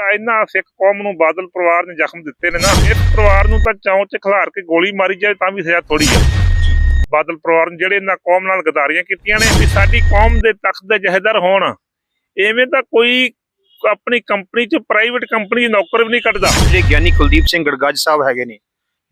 ਜਿਹੜਾ ਇਹਨਾਂ ਸਿੱਖ ਕੌਮ ਨੂੰ ਬਾਦਲ ਪਰਿਵਾਰ ਨੇ ਜ਼ਖਮ ਦਿੱਤੇ ਨੇ ਨਾ ਇਸ ਪਰਿਵਾਰ ਨੂੰ ਤਾਂ ਚੌਂ ਚ ਖਿਲਾਰ ਕੇ ਗੋਲੀ ਮਾਰੀ ਜਾਏ ਤਾਂ ਵੀ ਸਜ਼ਾ ਥੋੜੀ ਆ ਬਾਦਲ ਪਰਿਵਾਰ ਨੇ ਜਿਹੜੇ ਇਹਨਾਂ ਕੌਮ ਨਾਲ ਗਦਾਰੀਆਂ ਕੀਤੀਆਂ ਨੇ ਵੀ ਸਾਡੀ ਕੌਮ ਦੇ ਤਖਤ ਦੇ ਜਹੇਦਾਰ ਹੋਣ, ਐਵੇਂ ਤਾਂ ਕੋਈ ਆਪਣੀ ਕੰਪਨੀ ਚ ਪ੍ਰਾਈਵੇਟ ਕੰਪਨੀ ਚ ਨੌਕਰ ਵੀ ਨਹੀਂ ਕੱਢਦਾ। ਜਿਹੜੇ ਗਿਆਨੀ ਕੁਲਦੀਪ ਸਿੰਘ ਗੜਗੱਜ ਸਾਹਿਬ ਹੈਗੇ ਨੇ,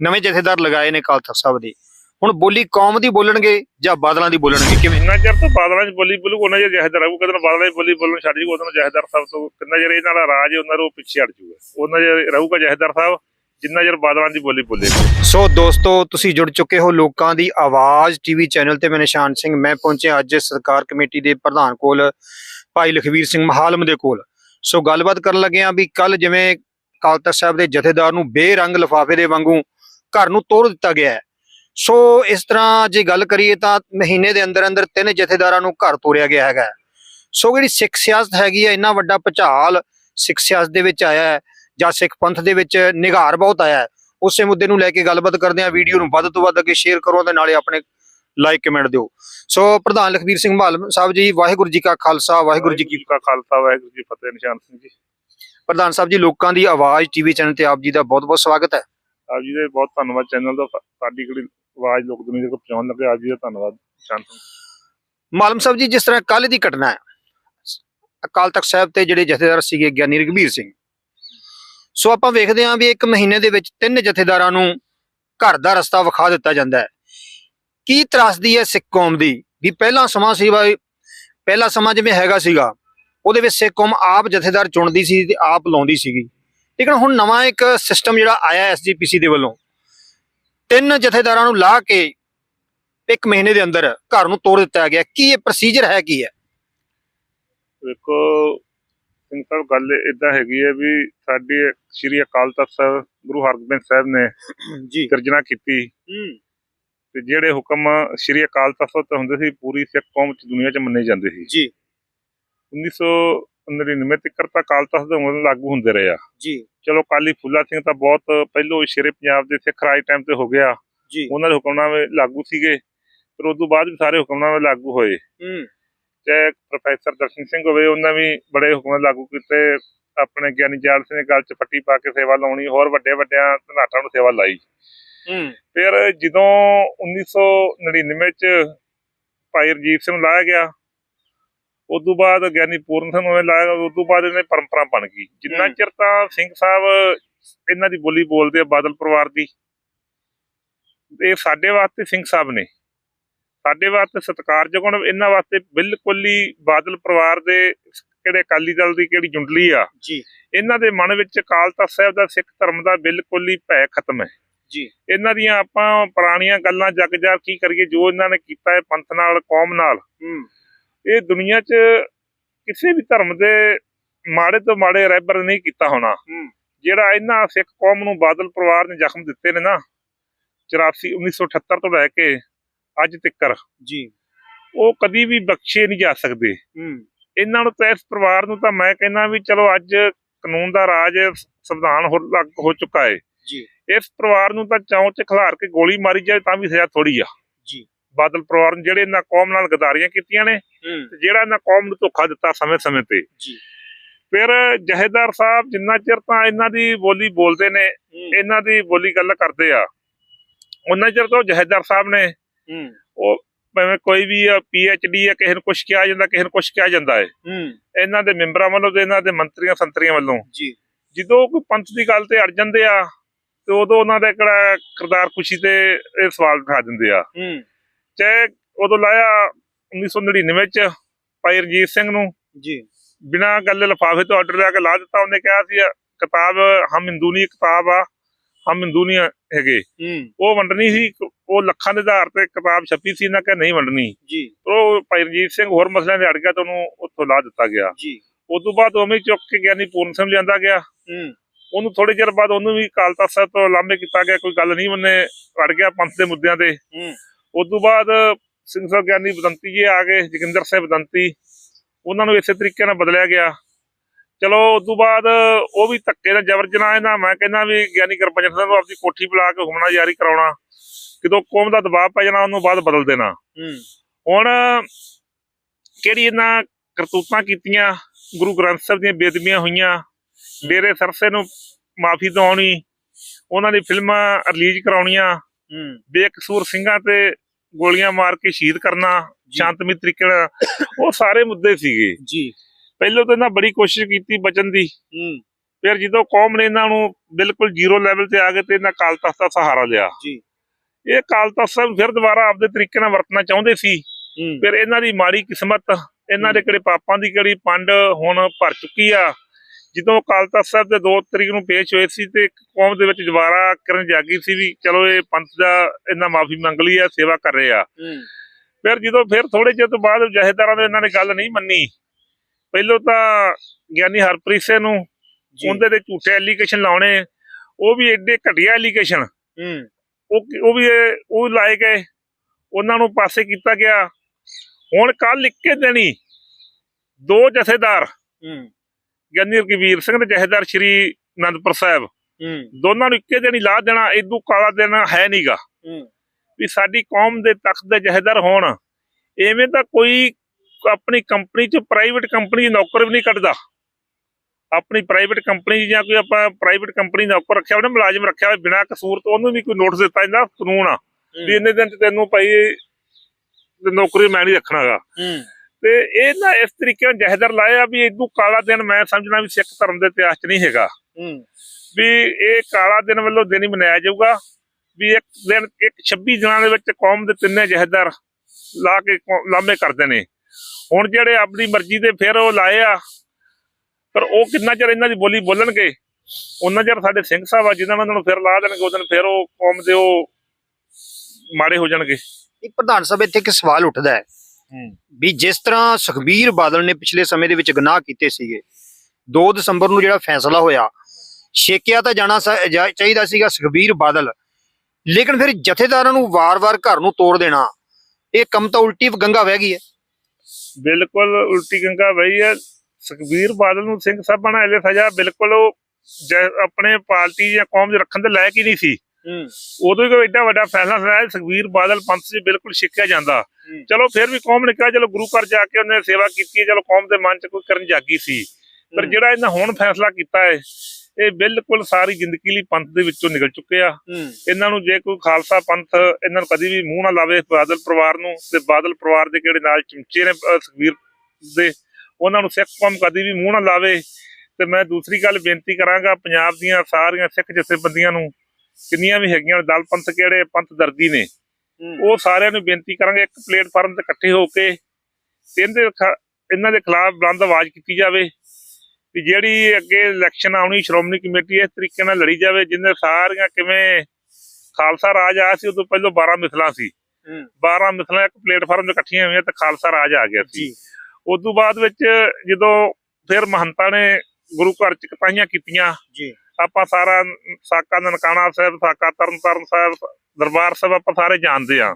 ਨਵੇਂ ਜਥੇਦਾਰ ਲਗਾਏ ਨੇ ਕਾਲ ਤਖਤ ਸਾਹਿਬ ਦੇ। ਹੁਣ ਬੋਲੀ ਕੌਮ ਦੀ ਬੋਲਣਗੇ ਜਾਂ ਬਾਦਲਾਂ ਦੀ ਬੋਲਣਗੇ? ਕਿਵੇਂ? ਜਿੰਨਾ ਚਿਰ ਤੋਂ ਬਾਦਲਾਂ 'ਚ ਬੋਲੀ ਬੋਲੂ ਉਹਨਾਂ ਚਿਰ ਜਹੇਦਾਰ ਆਊ ਕਦੋਂ ਬਾਦਲਾਂ 'ਚ ਬੋਲੀ ਬੋਲਣ ਛੱਡ ਜੂ ਉਦੋਂ ਜਹੇਦਾਰ ਸਾਹਿਬ ਤੋਂ ਕਿੰਨਾ ਚਿਰ ਇਹਨਾਂ ਦਾ ਰਾਜ ਉਹਨਾਂ ਨੂੰ ਪਿੱਛੇ ਹਟ ਜੂਗਾ। ਉਹਨਾਂ ਚਿਰ ਰਹੂਗਾ ਜਹੇਦਾਰ ਸਾਹਿਬ ਜਿੰਨਾ ਚਿਰ ਬਾਦਲਾਂ ਦੀ ਬੋਲੀ ਬੋਲੇਗਾ ਸੋ ਦੋਸਤੋ ਤੁਸੀਂ ਜੁੜ ਚੁੱਕੇ ਹੋ ਲੋਕਾਂ ਦੀ ਆਵਾਜ਼ ਟੀਵੀ ਚੈਨਲ ਤੇ। ਮੈਂ ਨਿਸ਼ਾਨ ਸਿੰਘ ਮੈਂ ਪਹੁੰਚਿਆ ਅੱਜ ਸਰਕਾਰ ਕਮੇਟੀ ਦੇ ਪ੍ਰਧਾਨ ਕੋਲ ਭਾਈ ਲਖਵੀਰ ਸਿੰਘ ਮਹਾਲਮ ਦੇ ਕੋਲ। ਸੋ ਗੱਲਬਾਤ ਕਰਨ ਲੱਗੇ ਆ ਵੀ ਕੱਲ ਜਿਵੇਂ ਅਕਾਲ ਤਖਤ ਸਾਹਿਬ ਦੇ ਜਥੇਦਾਰ ਨੂੰ ਬੇਰੰਗ ਲਿਫਾਫੇ ਦੇ ਵਾਂਗੂ ਘਰ ਨੂੰ ਤੋੜ ਦਿੱਤਾ ਗਿਆ ਹੈ। ਸੋ ਇਸ ਤਰ੍ਹਾਂ ਜੇ ਗੱਲ ਕਰੀਏ ਤਾਂ ਮਹੀਨੇ ਦੇ ਅੰਦਰ ਅੰਦਰ ਤਿੰਨ ਜਥੇਦਾਰਾਂ ਨੂੰ ਘਰ ਤੋੜਿਆ ਗਿਆ ਹੈਗਾ। ਸੋ ਜਿਹੜੀ ਸਿੱਖ ਸਿਆਸਤ ਹੈਗੀ ਹੈ ਇੰਨਾ ਵੱਡਾ ਭੁਚਾਲ ਸਿੱਖ ਸਿਆਸਤ ਦੇ ਵਿੱਚ ਆਇਆ ਹੈ ਜਾਂ ਸਿੱਖ ਪੰਥ ਦੇ ਵਿੱਚ ਨਿਗਾਰ ਬਹੁਤ ਆਇਆ ਹੈ ਉਸੇ ਮੁੱਦੇ ਨੂੰ ਲੈ ਕੇ ਗੱਲਬਾਤ ਕਰਦੇ ਆ ਵੀਡੀਓ ਨੂੰ ਵੱਧ ਤੋਂ ਵੱਧ ਅੱਗੇ ਸ਼ੇਅਰ ਕਰੋ ਤੇ ਨਾਲੇ ਆਪਣੇ ਲਾਈਕ ਕਮੈਂਟ ਦਿਓ। ਸੋ ਪ੍ਰਧਾਨ ਲਖਬੀਰ ਸਿੰਘ ਮਾਲਮ ਸਾਹਿਬ ਜੀ ਵਾਹਿਗੁਰੂ ਜੀ ਕਾ ਖਾਲਸਾ ਵਾਹਿਗੁਰੂ ਜੀ ਕੀ ਖਾਲਸਾ ਵਾਹਿਗੁਰੂ ਜੀ ਫਤਿਹ ਨਿਸ਼ਾਨ ਸਿੰਘ ਜੀ। ਪ੍ਰਧਾਨ ਸਾਹਿਬ ਜੀ ਲੋਕਾਂ ਦੀ ਆਵਾਜ਼ ਟੀਵੀ ਚੈਨਲ ਤੇ ਆਪ ਜੀ ਦਾ ਬਹੁਤ ਬਹੁਤ ਸਵਾਗਤ ਹੈ। ਆਪ ਜੀ ਦੇ ਬਹੁਤ ਧੰਨਵਾਦ ਚੈਨਲ ਦਾ ਸਾਡੀ ਜਿਹੜੀ ਆਵਾਜ਼ ਲੋਕ ਦੁਨੀਆ ਤੱਕ ਪਹੁੰਚਾਉਣ ਲੱਗੇ, ਆਪ ਜੀ ਦਾ ਧੰਨਵਾਦ ਨਿਸ਼ਾਨ ਮਾਲਮ ਸਾਹਿਬ ਜੀ, ਜਿਸ ਤਰ੍ਹਾਂ ਕੱਲ ਦੀ ਘਟਨਾ ਹੈ, ਅਕਾਲ ਤਖਤ ਸਾਹਿਬ ਤੇ ਜਿਹੜੇ ਜਥੇਦਾਰ ਸੀਗੇ, ਗਿਆਨੀ ਰਘਬੀਰ ਸਿੰਘ। ਸੋ ਆਪਾਂ ਵੇਖਦੇ ਹਾਂ ਵੀ ਇੱਕ ਮਹੀਨੇ ਦੇ ਵਿੱਚ ਤਿੰਨ ਜਥੇਦਾਰਾਂ ਨੂੰ ਘਰ ਦਾ ਰਸਤਾ ਵਿਖਾ ਦਿੱਤਾ ਜਾਂਦਾ ਹੈ। ਕੀ ਤਰਾਸਦੀ ਹੈ ਸਿੱਖ ਕੌਮ ਦੀ? ਵੀ ਪਹਿਲਾ ਸਮਾਂ ਸੀ ਵੀ ਪਹਿਲਾ ਸਮਾਂ ਜਿਵੇਂ ਹੈਗਾ ਸੀਗਾ, ਉਹਦੇ ਵਿੱਚ ਸਿੱਖ ਕੌਮ ਆਪ ਜਥੇਦਾਰ ਚੁਣਦੀ ਸੀ ਤੇ ਆਪ ਲਾਉਂਦੀ ਸੀਗੀ। ਲੇਕਿਨ ਹੁਣ ਨਵਾਂ ਇੱਕ ਸਿਸਟਮ ਜਿਹੜਾ ਆਇਆ ਐਸਜੀਪੀਸੀ ਦੇ ਵੱਲੋਂ ਤਿੰਨ ਜਥੇਦਾਰਾਂ ਨੂੰ ਲਾ ਕੇ ਇੱਕ ਮਹੀਨੇ ਦੇ ਅੰਦਰ ਘਰ ਨੂੰ ਤੋੜ ਦਿੱਤਾ ਗਿਆ। ਕੀ ਇਹ ਪ੍ਰੋਸੀਜਰ ਹੈ ਕੀ ਹੈ? ਵੇਖੋ ਸਿੰਘ ਸਾਹਿਬ ਗੱਲ ਇਦਾਂ ਹੈਗੀ ਹੈ ਵੀ ਸਾਡੇ ਸ੍ਰੀ ਅਕਾਲ ਤਖਤ ਸਾਹਿਬ ਗੁਰੂ ਹਰਗੋਬਿੰਦ ਸਾਹਿਬ ਨੇ ਜੀ। ਗਰਜਨਾ ਕੀਤੀ। ਤੇ ਜਿਹੜੇ ਹੁਕਮ ਸ੍ਰੀ ਅਕਾਲ ਤਖਤ ਹੁੰਦੇ ਸੀ ਪੂਰੀ ਸਿੱਖ ਕੌਮ ਚ ਦੁਨੀਆ ਚ ਮੰਨੇ ਜਾਂਦੇ ਸੀ। ਜੀ। 1999 ਤੱਕ ਤਾਂ ਅਕਾਲ ਤਖਤ ਦੇ ਉਮਰ ਲਾਗੂ ਹੁੰਦੇ ਰਹੇ ਆ। ਜੀ। ਚਲੋ ਕਾਲੀ ਫੁੱਲਾ ਸਿੰਘ ਤਾਂ ਬਹੁਤ ਪਹਿਲੋਂ ਸ਼ੇਰੇ ਪੰਜਾਬ ਦੇ ਸਿੱਖ ਰਾਜ ਟਾਈਮ ਤੇ ਹੋ ਗਿਆ। ਜੀ। ਉਹਨਾਂ ਦੇ ਹੁਕਮਨਾਮੇ ਲਾਗੂ ਸੀਗੇ ਫਿਰ ਉਸ ਤੋਂ ਬਾਅਦ ਵੀ ਸਾਰੇ ਹੁਕਮਨਾਮੇ ਲਾਗੂ ਹੋਏ। ਹੂੰ। ਚਾਹੇ ਪ੍ਰੋਫੈਸਰ ਦਰਸ਼ਨ ਸਿੰਘ ਹੋਵੇ ਉਹਨਾਂ ਵੀ ਬੜੇ ਹੁਕਮ ਲਾਗੂ ਕੀਤੇ। ਆਪਣੇ ਗਿਆਨੀ ਜਾਲ ਸਿੰਘ ਨੇ ਗੱਲ 'ਚ ਫੱਟੀ ਪਾ ਕੇ ਸੇਵਾ ਲਾਉਣੀ ਹੋਰ ਵੱਡੇ ਵੱਡਿਆਂ ਧਨਾਟਾਂ ਨੂੰ ਸੇਵਾ ਲਾਈ। ਹੂੰ। ਫਿਰ ਜਦੋਂ 1999 ਚ ਭਾਈ ਰਜੀਤ ਸਿੰਘ ਲਾਇਆ ਗਿਆ ਉਸ ਤੋਂ ਬਾਅਦ ਗਿਆਨੀ ਪੂਰਨ ਸਿੰਘ ਨੂੰ ਲਾਇਆ ਉਸ ਤੋਂ ਬਾਅਦ ਇਹਨੇ ਪਰੰਪਰਾ ਬਣ ਗਈ। ਜਿੰਨਾ। ਚਿਰ ਤਾਂ ਸਿੰਘ ਸਾਹਿਬ ਇਹਨਾਂ ਦੀ ਬੋਲੀ ਬੋਲਦੇ ਆ ਬਾਦਲ ਪਰਿਵਾਰ ਦੀ ਇਹ ਸਾਡੇ ਵਾਸਤੇ ਸਿੰਘ ਸਾਹਿਬ ਨੇ। ਸਾਡੇ ਵਾਸਤੇ ਸਤਿਕਾਰਯੋਗ ਹਨ ਇਹਨਾਂ ਵਾਸਤੇ ਬਿਲਕੁਲ ਹੀ ਬਾਦਲ ਪਰਿਵਾਰ ਦੇ ਕਿਹੜੇ ਅਕਾਲੀ ਦਲ ਦੀ ਕਿਹੜੀ ਜੁੰਡਲੀ ਆ। ਜੀ। ਇਹਨਾਂ ਦੇ ਮਨ ਵਿੱਚ ਅਕਾਲ ਤਖਤ ਸਾਹਿਬ ਦਾ ਸਿੱਖ ਧਰਮ ਦਾ ਬਿਲਕੁਲ ਹੀ ਭੈ ਖਤਮ ਹੈ। ਜੀ। ਇਹਨਾਂ ਦੀਆਂ ਆਪਾਂ ਪੁਰਾਣੀਆਂ ਗੱਲਾਂ ਜੱਗ ਜਾ ਕੀ ਕਰੀਏ ਜੋ ਇਹਨਾਂ ਨੇ ਕੀਤਾ ਹੈ ਪੰਥ ਨਾਲ ਕੌਮ ਨਾਲ। ਹੂੰ। ਇਹ ਦੁਨੀਆ 'ਚ ਕਿਸੇ ਵੀ ਧਰਮ ਦੇ ਮਾੜੇ ਤੋਂ ਮਾੜੇ ਰਹਿਬਰ ਨਹੀਂ ਕੀਤਾ ਹੋਣਾ। ਜਿਹੜਾ ਇਹਨਾਂ ਸਿੱਖ ਕੌਮ ਨੂੰ ਬਾਦਲ ਪਰਿਵਾਰ ਨੇ ਜ਼ਖਮ ਦਿੱਤੇ ਨੇ ਨਾ 84 1978 ਤੋਂ ਲੈ ਕੇ ਅੱਜ ਤੱਕ ਜੀ। ਉਹ ਕਦੀ ਵੀ ਬਖਸ਼ੇ ਨਹੀਂ ਜਾ ਸਕਦੇ। ਇਹਨਾਂ ਨੂੰ ਤਾਂ ਇਸ ਪਰਿਵਾਰ ਨੂੰ ਤਾਂ ਮੈਂ ਕਹਿੰਦਾ ਵੀ ਚਲੋ ਅੱਜ ਕਾਨੂੰਨ ਦਾ ਰਾਜ ਸੰਵਿਧਾਨ ਹੋ ਲੱਗ ਹੋ ਚੁੱਕਾ ਹੈ ਜੀ। ਇਸ ਪਰਿਵਾਰ ਨੂੰ ਤਾਂ ਚੌਂ ਚ ਖਿਲਾਰ ਕੇ ਗੋਲੀ ਮਾਰੀ ਜਾਏ ਤਾਂ ਵੀ ਸਜ਼ਾ ਥੋੜੀ ਆ। ਜੀ। ਬਾਦਲ ਪਰਿਵਾਰ ਨੇ ਜਿਹੜੇ ਇਹਨਾਂ ਕੌਮ ਨਾਲ ਗਦਾਰੀਆਂ ਕੀਤੀਆਂ ਨੇ ਤੇ ਜਿਹੜਾ ਇਹਨਾਂ ਕੌਮ ਨੂੰ ਧੋਖਾ ਦਿੱਤਾ ਸਮੇਂ-ਸਮੇਂ ਤੇ। ਜੀ। ਫਿਰ ਜਹੇਦਾਰ ਸਾਹਿਬ ਜਿੰਨਾ ਚਿਰ ਤਾਂ ਇਹਨਾਂ ਦੀ ਬੋਲੀ ਬੋਲਦੇ ਨੇ ਇਹਨਾਂ ਦੀ ਬੋਲੀ ਗੱਲ ਕਰਦੇ ਆ ਉਹਨਾਂ ਚਿਰ ਤਾਂ ਜਹੇਦਾਰ ਸਾਹਿਬ ਨੇ। ਉਹ ਭਾਵੇਂ ਕੋਈ ਵੀ ਪੀ ਐਚ ਡੀ ਆ ਕਿਸੇ ਨੂੰ ਕੁਛ ਕਿਹਾ ਜਾਂਦਾ ਕਿਸੇ ਨੂੰ ਕੁਛ ਕਿਹਾ ਜਾਂਦਾ ਹੈ ਹੂੰ। ਇਹਨਾਂ ਦੇ ਮੈਂਬਰਾਂ ਵੱਲੋਂ ਤੇ ਇਹਨਾਂ ਦੇ ਮੰਤਰੀਆਂ ਸੰਤਰੀਆਂ ਵੱਲੋਂ। ਜੀ। ਜਦੋਂ ਕੋਈ ਪੰਥ ਦੀ ਗੱਲ ਤੇ ਅੜ ਜਾਂਦੇ ਆ ਤੇ ਉਦੋਂ ਉਹਨਾਂ ਦਾ ਕਿਹੜਾ ਕਿਰਦਾਰ ਖੁਸ਼ੀ ਤੇ ਇਹ ਸਵਾਲ ਉਠਾ ਦਿੰਦੇ ਆ। ਚਾਹੇ ਉਦੋਂ ਲਾਇਆ 1999 ਚ ਭਾਈ ਰਜੀਤ ਸਿੰਘ ਨੂੰ। ਜੀ। ਬਿਨਾਂ ਗੱਲ ਲਿਫਾਫੇ ਤੋਂ ਆਰਡਰ ਲਿਆ ਕੇ ਲਾ ਦਿੱਤਾ ਉਹਨੇ ਕਿਹਾ ਸੀ ਕਿਤਾਬ ਹਮ ਹਿੰਦੂ ਨਹੀਂ ਕਿਤਾਬ ਆ ਹਮ ਹਿੰਦੂ ਨਹੀਂ ਹੈਗੇ। ਉਹ ਵੰਡਣੀ ਸੀ ਉਹ ਲੱਖਾਂ ਦੇ ਆਧਾਰ ਤੇ ਕਿਤਾਬ ਛਪੀ ਸੀ ਨਾ ਕਿ ਨਹੀਂ ਵੰਡਣੀ। ਜੀ। ਉਹ ਭਾਈ ਰਣਜੀਤ ਸਿੰਘ ਹੋਰ ਮਸਲਿਆਂ ਦੇ ਅੜ ਗਿਆ ਤਾਂ ਉਹਨੂੰ ਉੱਥੋਂ ਲਾ ਦਿੱਤਾ ਗਿਆ। ਜੀ। ਉਸ ਤੋਂ ਬਾਅਦ ਉਵੇਂ ਚੁੱਕ ਕੇ ਗਿਆਨੀ ਪੂਰਨ ਸਿੰਘ ਲਿਆਂਦਾ ਗਿਆ। ਉਹਨੂੰ ਥੋੜੇ ਚਿਰ ਬਾਅਦ ਉਹਨੂੰ ਵੀ ਅਕਾਲ ਤਖਤ ਸਾਹਿਬ ਤੋਂ ਲਾਂਭੇ ਕੀਤਾ ਗਿਆ ਕੋਈ ਗੱਲ ਨਹੀਂ ਮੰਨੇ ਅੜ ਗਿਆ ਪੰਥ ਦੇ ਮੁੱਦਿਆਂ ਤੇ। ਉਸ ਤੋਂ ਬਾਅਦ ਸਿੰਘ ਸਾਹਿਬ ਗਿਆਨੀ ਬਦੰਤੀ ਜੀ ਆ ਗਏ ਜੋਗਿੰਦਰ ਸਿੰਘ ਬਦੰਤੀ। ਉਹਨਾਂ ਨੂੰ ਇਸੇ ਤਰੀਕੇ ਨਾਲ ਬਦਲਿਆ ਗਿਆ। ਚਲੋ ਉਸ ਤੋਂ ਬਾਅਦ ਉਹ ਵੀ ਧੱਕੇ ਨਾਲ ਜ਼ਬਰ ਜਨਾਹ ਇਹਨਾਂ ਮੈਂ ਕਹਿੰਦਾ ਵੀ ਗਿਆਨੀ ਗੁਰਬਚਨ ਸਿੰਘ ਨੂੰ ਆਪਣੀ ਕੋਠੀ ਬੁਲਾ ਕੇ ਹੁਕਮਣਾ ਜਾਰੀ ਕਰਾਉਣਾ। ਕਿਦੋਂ ਕੌਮ ਦਾ ਦਬਾਅ ਪੈ ਜਾਣਾ ਉਹਨੂੰ ਬਾਅਦ ਬਦਲ ਦੇਣਾ। ਹੁਣ ਕਿਹੜੀ ਇਹਨਾਂ ਕਰਤੂਤਾਂ ਕੀਤੀਆਂ ਗੁਰੂ ਗ੍ਰੰਥ ਸਾਹਿਬ ਦੀਆਂ ਬੇਦਬੀਆਂ ਹੋਈਆਂ ਡੇਰੇ ਸਰਸੇ ਨੂੰ ਮਾਫੀ ਦਿਵਾਉਣੀ ਉਹਨਾਂ ਦੀ ਫਿਲਮਾਂ ਰਿਲੀਜ਼ ਕਰਾਉਣੀਆਂ ਬੇਕਸੂਰ ਸਿੰਘਾਂ ਤੇ ਗੋਲੀਆਂ ਮਾਰ ਕੇ ਸ਼ਹੀਦ ਕਰਨਾ ਸ਼ਾਂਤਮਈ ਤਰੀਕੇ ਨਾਲ ਉਹ ਸਾਰੇ ਮੁੱਦੇ ਸੀਗੇ। ਜੀ। ਪਹਿਲਾਂ ਤਾਂ ਇਹਨਾਂ ਬੜੀ ਕੋਸ਼ਿਸ਼ ਕੀਤੀ ਬਚਣ ਦੀ। ਹੂੰ। ਫਿਰ ਜਦੋਂ ਕੌਮ ਨੇ ਇਹਨਾਂ ਨੂੰ ਬਿਲਕੁਲ ਜ਼ੀਰੋ ਲੈਵਲ ਤੇ ਆ ਗਏ ਤੇ ਇਹਨਾਂ ਕਾਲ ਤਖਤ ਦਾ ਸਹਾਰਾ ਲਿਆ। ਜੀ। ਇਹ ਕਾਲ ਤਖਤ ਸਾਹਿਬ ਫਿਰ ਦੁਬਾਰਾ ਆਪਦੇ ਤਰੀਕੇ ਨਾਲ ਵਰਤਣਾ ਚਾਹੁੰਦੇ ਸੀ। ਫਿਰ ਇਹਨਾਂ ਦੀ ਮਾੜੀ ਕਿਸਮਤ ਇਹਨਾਂ ਦੇ ਕਿਹੜੇ ਪਾਪਾਂ ਦੀ ਕਿਹੜੀ ਪੰਡ ਹੁਣ ਭਰ ਚੁੱਕੀ ਆ। ਜਦੋਂ ਅਕਾਲ ਤਖਤ ਸਾਹਿਬ ਦੇ 2 ਤਰੀਕ ਨੂੰ ਪੇਸ਼ ਹੋਏ ਸੀ ਤੇ ਕੌਮ ਦੇ ਵਿੱਚ ਦੁਬਾਰਾ ਕਰਨ ਜਾਗੀ ਸੀ ਵੀ ਚਲੋ ਇਹ ਪੰਥ ਦਾ ਇਹਨਾਂ ਮਾਫੀ ਮੰਗ ਲਈ ਆ ਸੇਵਾ ਕਰ ਰਹੇ ਆ। ਫਿਰ ਜਦੋਂ ਫਿਰ ਥੋੜੇ ਚਿਰ ਤੋਂ ਬਾਅਦ ਜਹੇਦਾਰਾਂ ਨੇ ਇਹਨਾਂ ਨੇ ਗੱਲ ਨਹੀਂ ਮੰਨੀ। ਪਹਿਲੋਂ ਤਾਂ ਗਿਆਨੀ ਹਰਪ੍ਰੀਤ ਸਿੰਘ ਨੂੰ ਉਹਦੇ ਤੇ ਝੂਠੇ ਐਲੀਗੇਸ਼ਨ ਲਾਉਣੇ ਉਹ ਵੀ ਐਡੇ ਘਟੀਆ ਐਲੀਗੇਸ਼ਨ ਉਹ ਉਹ ਵੀ ਉਹ ਲਾਏ ਗਏ। ਉਹਨਾਂ ਨੂੰ ਪਾਸੇ ਕੀਤਾ ਗਿਆ। ਹੁਣ ਕੱਲ ਇੱਕੇ ਦਿਨੀ ਦੋ ਜਥੇਦਾਰ ਗਿਆਨੀ ਰਘਵੀਰ ਸਿੰਘ ਤੇ ਜਥੇਦਾਰ ਸ਼੍ਰੀ ਅਨੰਦਪੁਰ ਸਾਹਿਬ। ਹੂੰ। ਦੋਨਾਂ ਨੂੰ ਇੱਕੇ ਦਿਨ ਹੀ ਲਾ ਦੇਣਾ ਇਦੋਂ ਕਾਲਾ ਦਿਨ ਹੈ ਨਹੀਂਗਾ ਹੂੰ। ਵੀ ਸਾਡੀ ਕੌਮ ਦੇ ਤਖਤ ਦੇ ਜਥੇਦਾਰ ਹੋਣ ਐਵੇਂ ਤਾਂ ਕੋਈ ਆਪਣੀ ਕੰਪਨੀ ਚ ਪ੍ਰਾਈਵੇਟ ਕੰਪਨੀ ਨੌਕਰ ਵੀ ਨਹੀਂ ਕੱਢਦਾ। ਆਪਣੀ ਪ੍ਰਾਈਵੇਟ ਕੰਪਨੀ ਜਾਂ ਕੋਈ ਆਪਾਂ ਪ੍ਰਾਈਵੇਟ ਕੰਪਨੀ ਦਾ ਨੌਕਰ ਰੱਖਿਆ ਹੋਵੇ ਮੁਲਾਜ਼ਮ ਰੱਖਿਆ ਹੋਵੇ ਬਿਨਾਂ ਕਸੂਰ ਤੋਂ ਉਹਨੂੰ ਵੀ ਕੋਈ ਨੋਟਿਸ ਦਿੱਤਾ ਜਾਂਦਾ ਕਾਨੂੰਨ ਆ ਵੀ ਇੰਨੇ ਦਿਨ ਚ ਤੈਨੂੰ ਭਾਈ ਨੌਕਰੀ ਮੈਂ ਨਹੀਂ ਰੱਖਣਾਗਾ। ਹੂੰ। ਤੇ ਇਹ ਨਾ ਇਸ ਤਰੀਕੇ ਨਾਲ ਜਹਦਰ ਲਾਇਆ ਵੀ ਇਦੋਂ ਕਾਲਾ ਦਿਨ ਮੈਂ ਸਮਝਣਾ ਵੀ ਸਿੱਖ ਧਰਮ ਦੇ ਇਤਿਹਾਸ 'ਚ ਨਹੀਂ ਹੈਗਾ। ਵੀ ਇਹ ਕਾਲਾ ਦਿਨ ਵੱਲੋਂ ਦਿਨ ਹੀ ਮਨਾਇਆ ਜਾਊਗਾ। ਵੀ ਇੱਕ ਦਿਨ ਇੱਕ 26 ਦਿਨਾਂ ਦੇ ਵਿੱਚ ਕੌਮ ਦੇ ਤਿੰਨੇ ਜਹਦਰ ਲਾ ਕੇ ਲਾਮੇ ਕਰਦੇ ਨੇ। ਹੁਣ ਜਿਹੜੇ ਆਪਣੀ ਮਰਜ਼ੀ ਦੇ ਫਿਰ ਉਹ ਲਾਏ ਆ ਪਰ ਉਹ ਕਿੰਨਾ ਚਿਰ ਇਹਨਾਂ ਦੀ ਬੋਲੀ ਬੋਲਣਗੇ? ਉਹਨਾਂ ਚਿਰ ਸਾਡੇ ਸਿੰਘ ਸਾਹਿਬ ਆ ਜਿਨ੍ਹਾਂ ਨੂੰ ਫਿਰ ਲਾ ਦੇਣਗੇ ਉਹ ਦਿਨ ਫਿਰ ਉਹ ਕੌਮ ਦੇ ਉਹ ਮਾੜੇ ਹੋ ਜਾਣਗੇ। ਇਹ ਪ੍ਰਧਾਨ ਸਾਹਿਬ ਇੱਥੇ ਇੱਕ ਸਵਾਲ ਉੱਠਦਾ ਹੈ। ਵੀ ਜਿਸ ਤਰ੍ਹਾਂ ਸੁਖਬੀਰ ਬਾਦਲ ਨੇ ਪਿਛਲੇ ਸਮੇਂ ਦੇ ਵਿੱਚ ਗੁਨਾਹ ਕੀਤੇ ਸੀਗੇ 2 ਦਸੰਬਰ ਨੂੰ ਜਿਹੜਾ ਫੈਸਲਾ ਹੋਇਆ ਛੇਕਿਆ ਤਾਂ ਜਾਣਾ ਚਾਹੀਦਾ ਸੀਗਾ ਸੁਖਬੀਰ ਬਾਦਲ ਲੇਕਿਨ ਫਿਰ ਜਥੇਦਾਰਾਂ ਨੂੰ ਵਾਰ-ਵਾਰ ਘਰ ਨੂੰ ਤੋੜ ਦੇਣਾ ਇਹ ਕੰਮ ਤਾਂ ਉਲਟੀ ਗੰਗਾ ਵਹਿ ਗਈ ਹੈ। ਬਿਲਕੁਲ ਉਲਟੀ ਗੰਗਾ ਵਈ ਹੈ। ਸੁਖਬੀਰ ਬਾਦਲ ਨੂੰ ਸਿੰਘ ਸਾਹਿਬਾਂ ਨਾਲ ਇਹਦੇ ਸਜ਼ਾ ਬਿਲਕੁਲ ਉਹ ਆਪਣੇ ਪਾਰਟੀ ਜਾਂ ਕੌਮ ਦੇ ਰੱਖਣ ਦੇ ਲਾਇਕ ਹੀ ਨਹੀਂ ਸੀ। ਹੂੰ। ਉਦੋਂ ਹੀ ਕੋਈ ਐਡਾ ਵੱਡਾ ਫੈਸਲਾ ਸੁਣਾਇਆ ਸੁਖਬੀਰ ਬਾਦਲ ਪੰਥ 'ਚ ਬਿਲਕੁਲ ਛਿੱਕਿਆ ਜਾਂਦਾ। ਚਲੋ ਫਿਰ ਵੀ ਕੌਮ ਨੇ ਕਿਹਾ ਚਲੋ ਗੁਰੂ ਘਰ ਜਾ ਕੇ ਉਹਨੇ ਸੇਵਾ ਕੀਤੀ ਚਲੋ ਕੌਮ ਦੇ ਮਨ 'ਚ ਕੋਈ ਕਰਨ ਜਾਗੀ ਸੀ। ਪਰ। ਜਿਹੜਾ ਇਹਨਾਂ ਹੁਣ ਫੈਸਲਾ ਕੀਤਾ ਹੈ ਇਹ ਬਿਲਕੁਲ ਸਾਰੀ ਜ਼ਿੰਦਗੀ ਲਈ ਪੰਥ ਦੇ ਵਿੱਚੋਂ ਨਿਕਲ ਚੁੱਕੇ ਆ ਇਹਨਾਂ ਨੂੰ ਜੇ ਕੋਈ ਖਾਲਸਾ ਪੰਥ ਇਹਨਾਂ ਨੂੰ ਕਦੀ ਵੀ ਮੂੰਹ ਨਾ ਲਾਵੇ ਬਾਦਲ ਪਰਿਵਾਰ ਨੂੰ ਤੇ ਬਾਦਲ ਪਰਿਵਾਰ ਦੇ ਕਿਹੜੇ ਨਾਲ ਚਮਚੇ ਨੇ ਅਹ ਸੁਖਬੀਰ ਦੇ ਉਹਨਾਂ ਨੂੰ ਸਿੱਖ ਕੌਮ ਕਦੀ ਵੀ ਮੂੰਹ ਨਾ ਲਾਵੇ। ਤੇ ਮੈਂ ਦੂਸਰੀ ਗੱਲ ਬੇਨਤੀ ਕਰਾਂਗਾ ਪੰਜਾਬ ਦੀਆਂ ਸਾਰੀਆਂ ਸਿੱਖ ਜਥੇਬੰਦੀਆਂ ਨੂੰ ਕਿੰਨੀਆਂ ਵੀ ਹੈਗੀਆਂ ਦਲ ਪੰਥ ਕਿਹੜੇ ਪੰਥ ਦਰਦੀ ਨੇ। ਉਹ ਸਾਰਿਆਂ ਨੂੰ ਬੇਨਤੀ ਕਰਾਂਗੇ ਇੱਕ ਪਲੇਟਫਾਰਮ ਤੇ ਇਕੱਠੇ ਹੋ ਕੇ ਇਹਦੇ ਇਹਨਾਂ ਦੇ ਖਿਲਾਫ ਬੁਲੰਦ ਆਵਾਜ਼ ਕੀਤੀ ਜਾਵੇ ਵੀ ਜਿਹੜੀ ਅੱਗੇ ਇਲੈਕਸ਼ਨ ਆਉਣੀ ਸ਼੍ਰੋਮਣੀ ਕਮੇਟੀ ਇਸ ਤਰੀਕੇ ਨਾਲ ਲੜੀ ਜਾਵੇ ਜਿੰਨੇ ਸਾਰੀਆਂ ਕਿਵੇਂ ਖਾਲਸਾ ਰਾਜ ਆਇਆ ਸੀ ਉਦੋਂ ਪਹਿਲਾਂ 12 ਮਿਸਲਾਂ ਸੀ। ਹੂੰ। 12 ਮਿਸਲਾਂ ਇੱਕ ਪਲੇਟਫਾਰਮ ਤੇ ਇਕੱਠੀਆਂ ਹੋਈਆਂ ਤੇ ਖਾਲਸਾ ਰਾਜ ਆ ਗਿਆ ਸੀ। ਉਸ ਤੋਂ ਬਾਅਦ ਵਿੱਚ ਜਦੋਂ ਫਿਰ ਮਹੰਤਾਂ ਨੇ ਗੁਰੂ ਘਰ ਚ ਕਤਾਈਆਂ ਕੀਤੀਆਂ ਜੀ। ਆਪਾਂ ਸਾਰਾ ਸਾਕਾ ਨਨਕਾਣਾ ਸਾਹਿਬ ਸਾਕਾ ਤਰਨਤਾਰਨ ਸਾਹਿਬ ਦਰਬਾਰ ਸਾਹਿਬ ਆਪਾਂ ਸਾਰੇ ਜਾਣਦੇ ਆ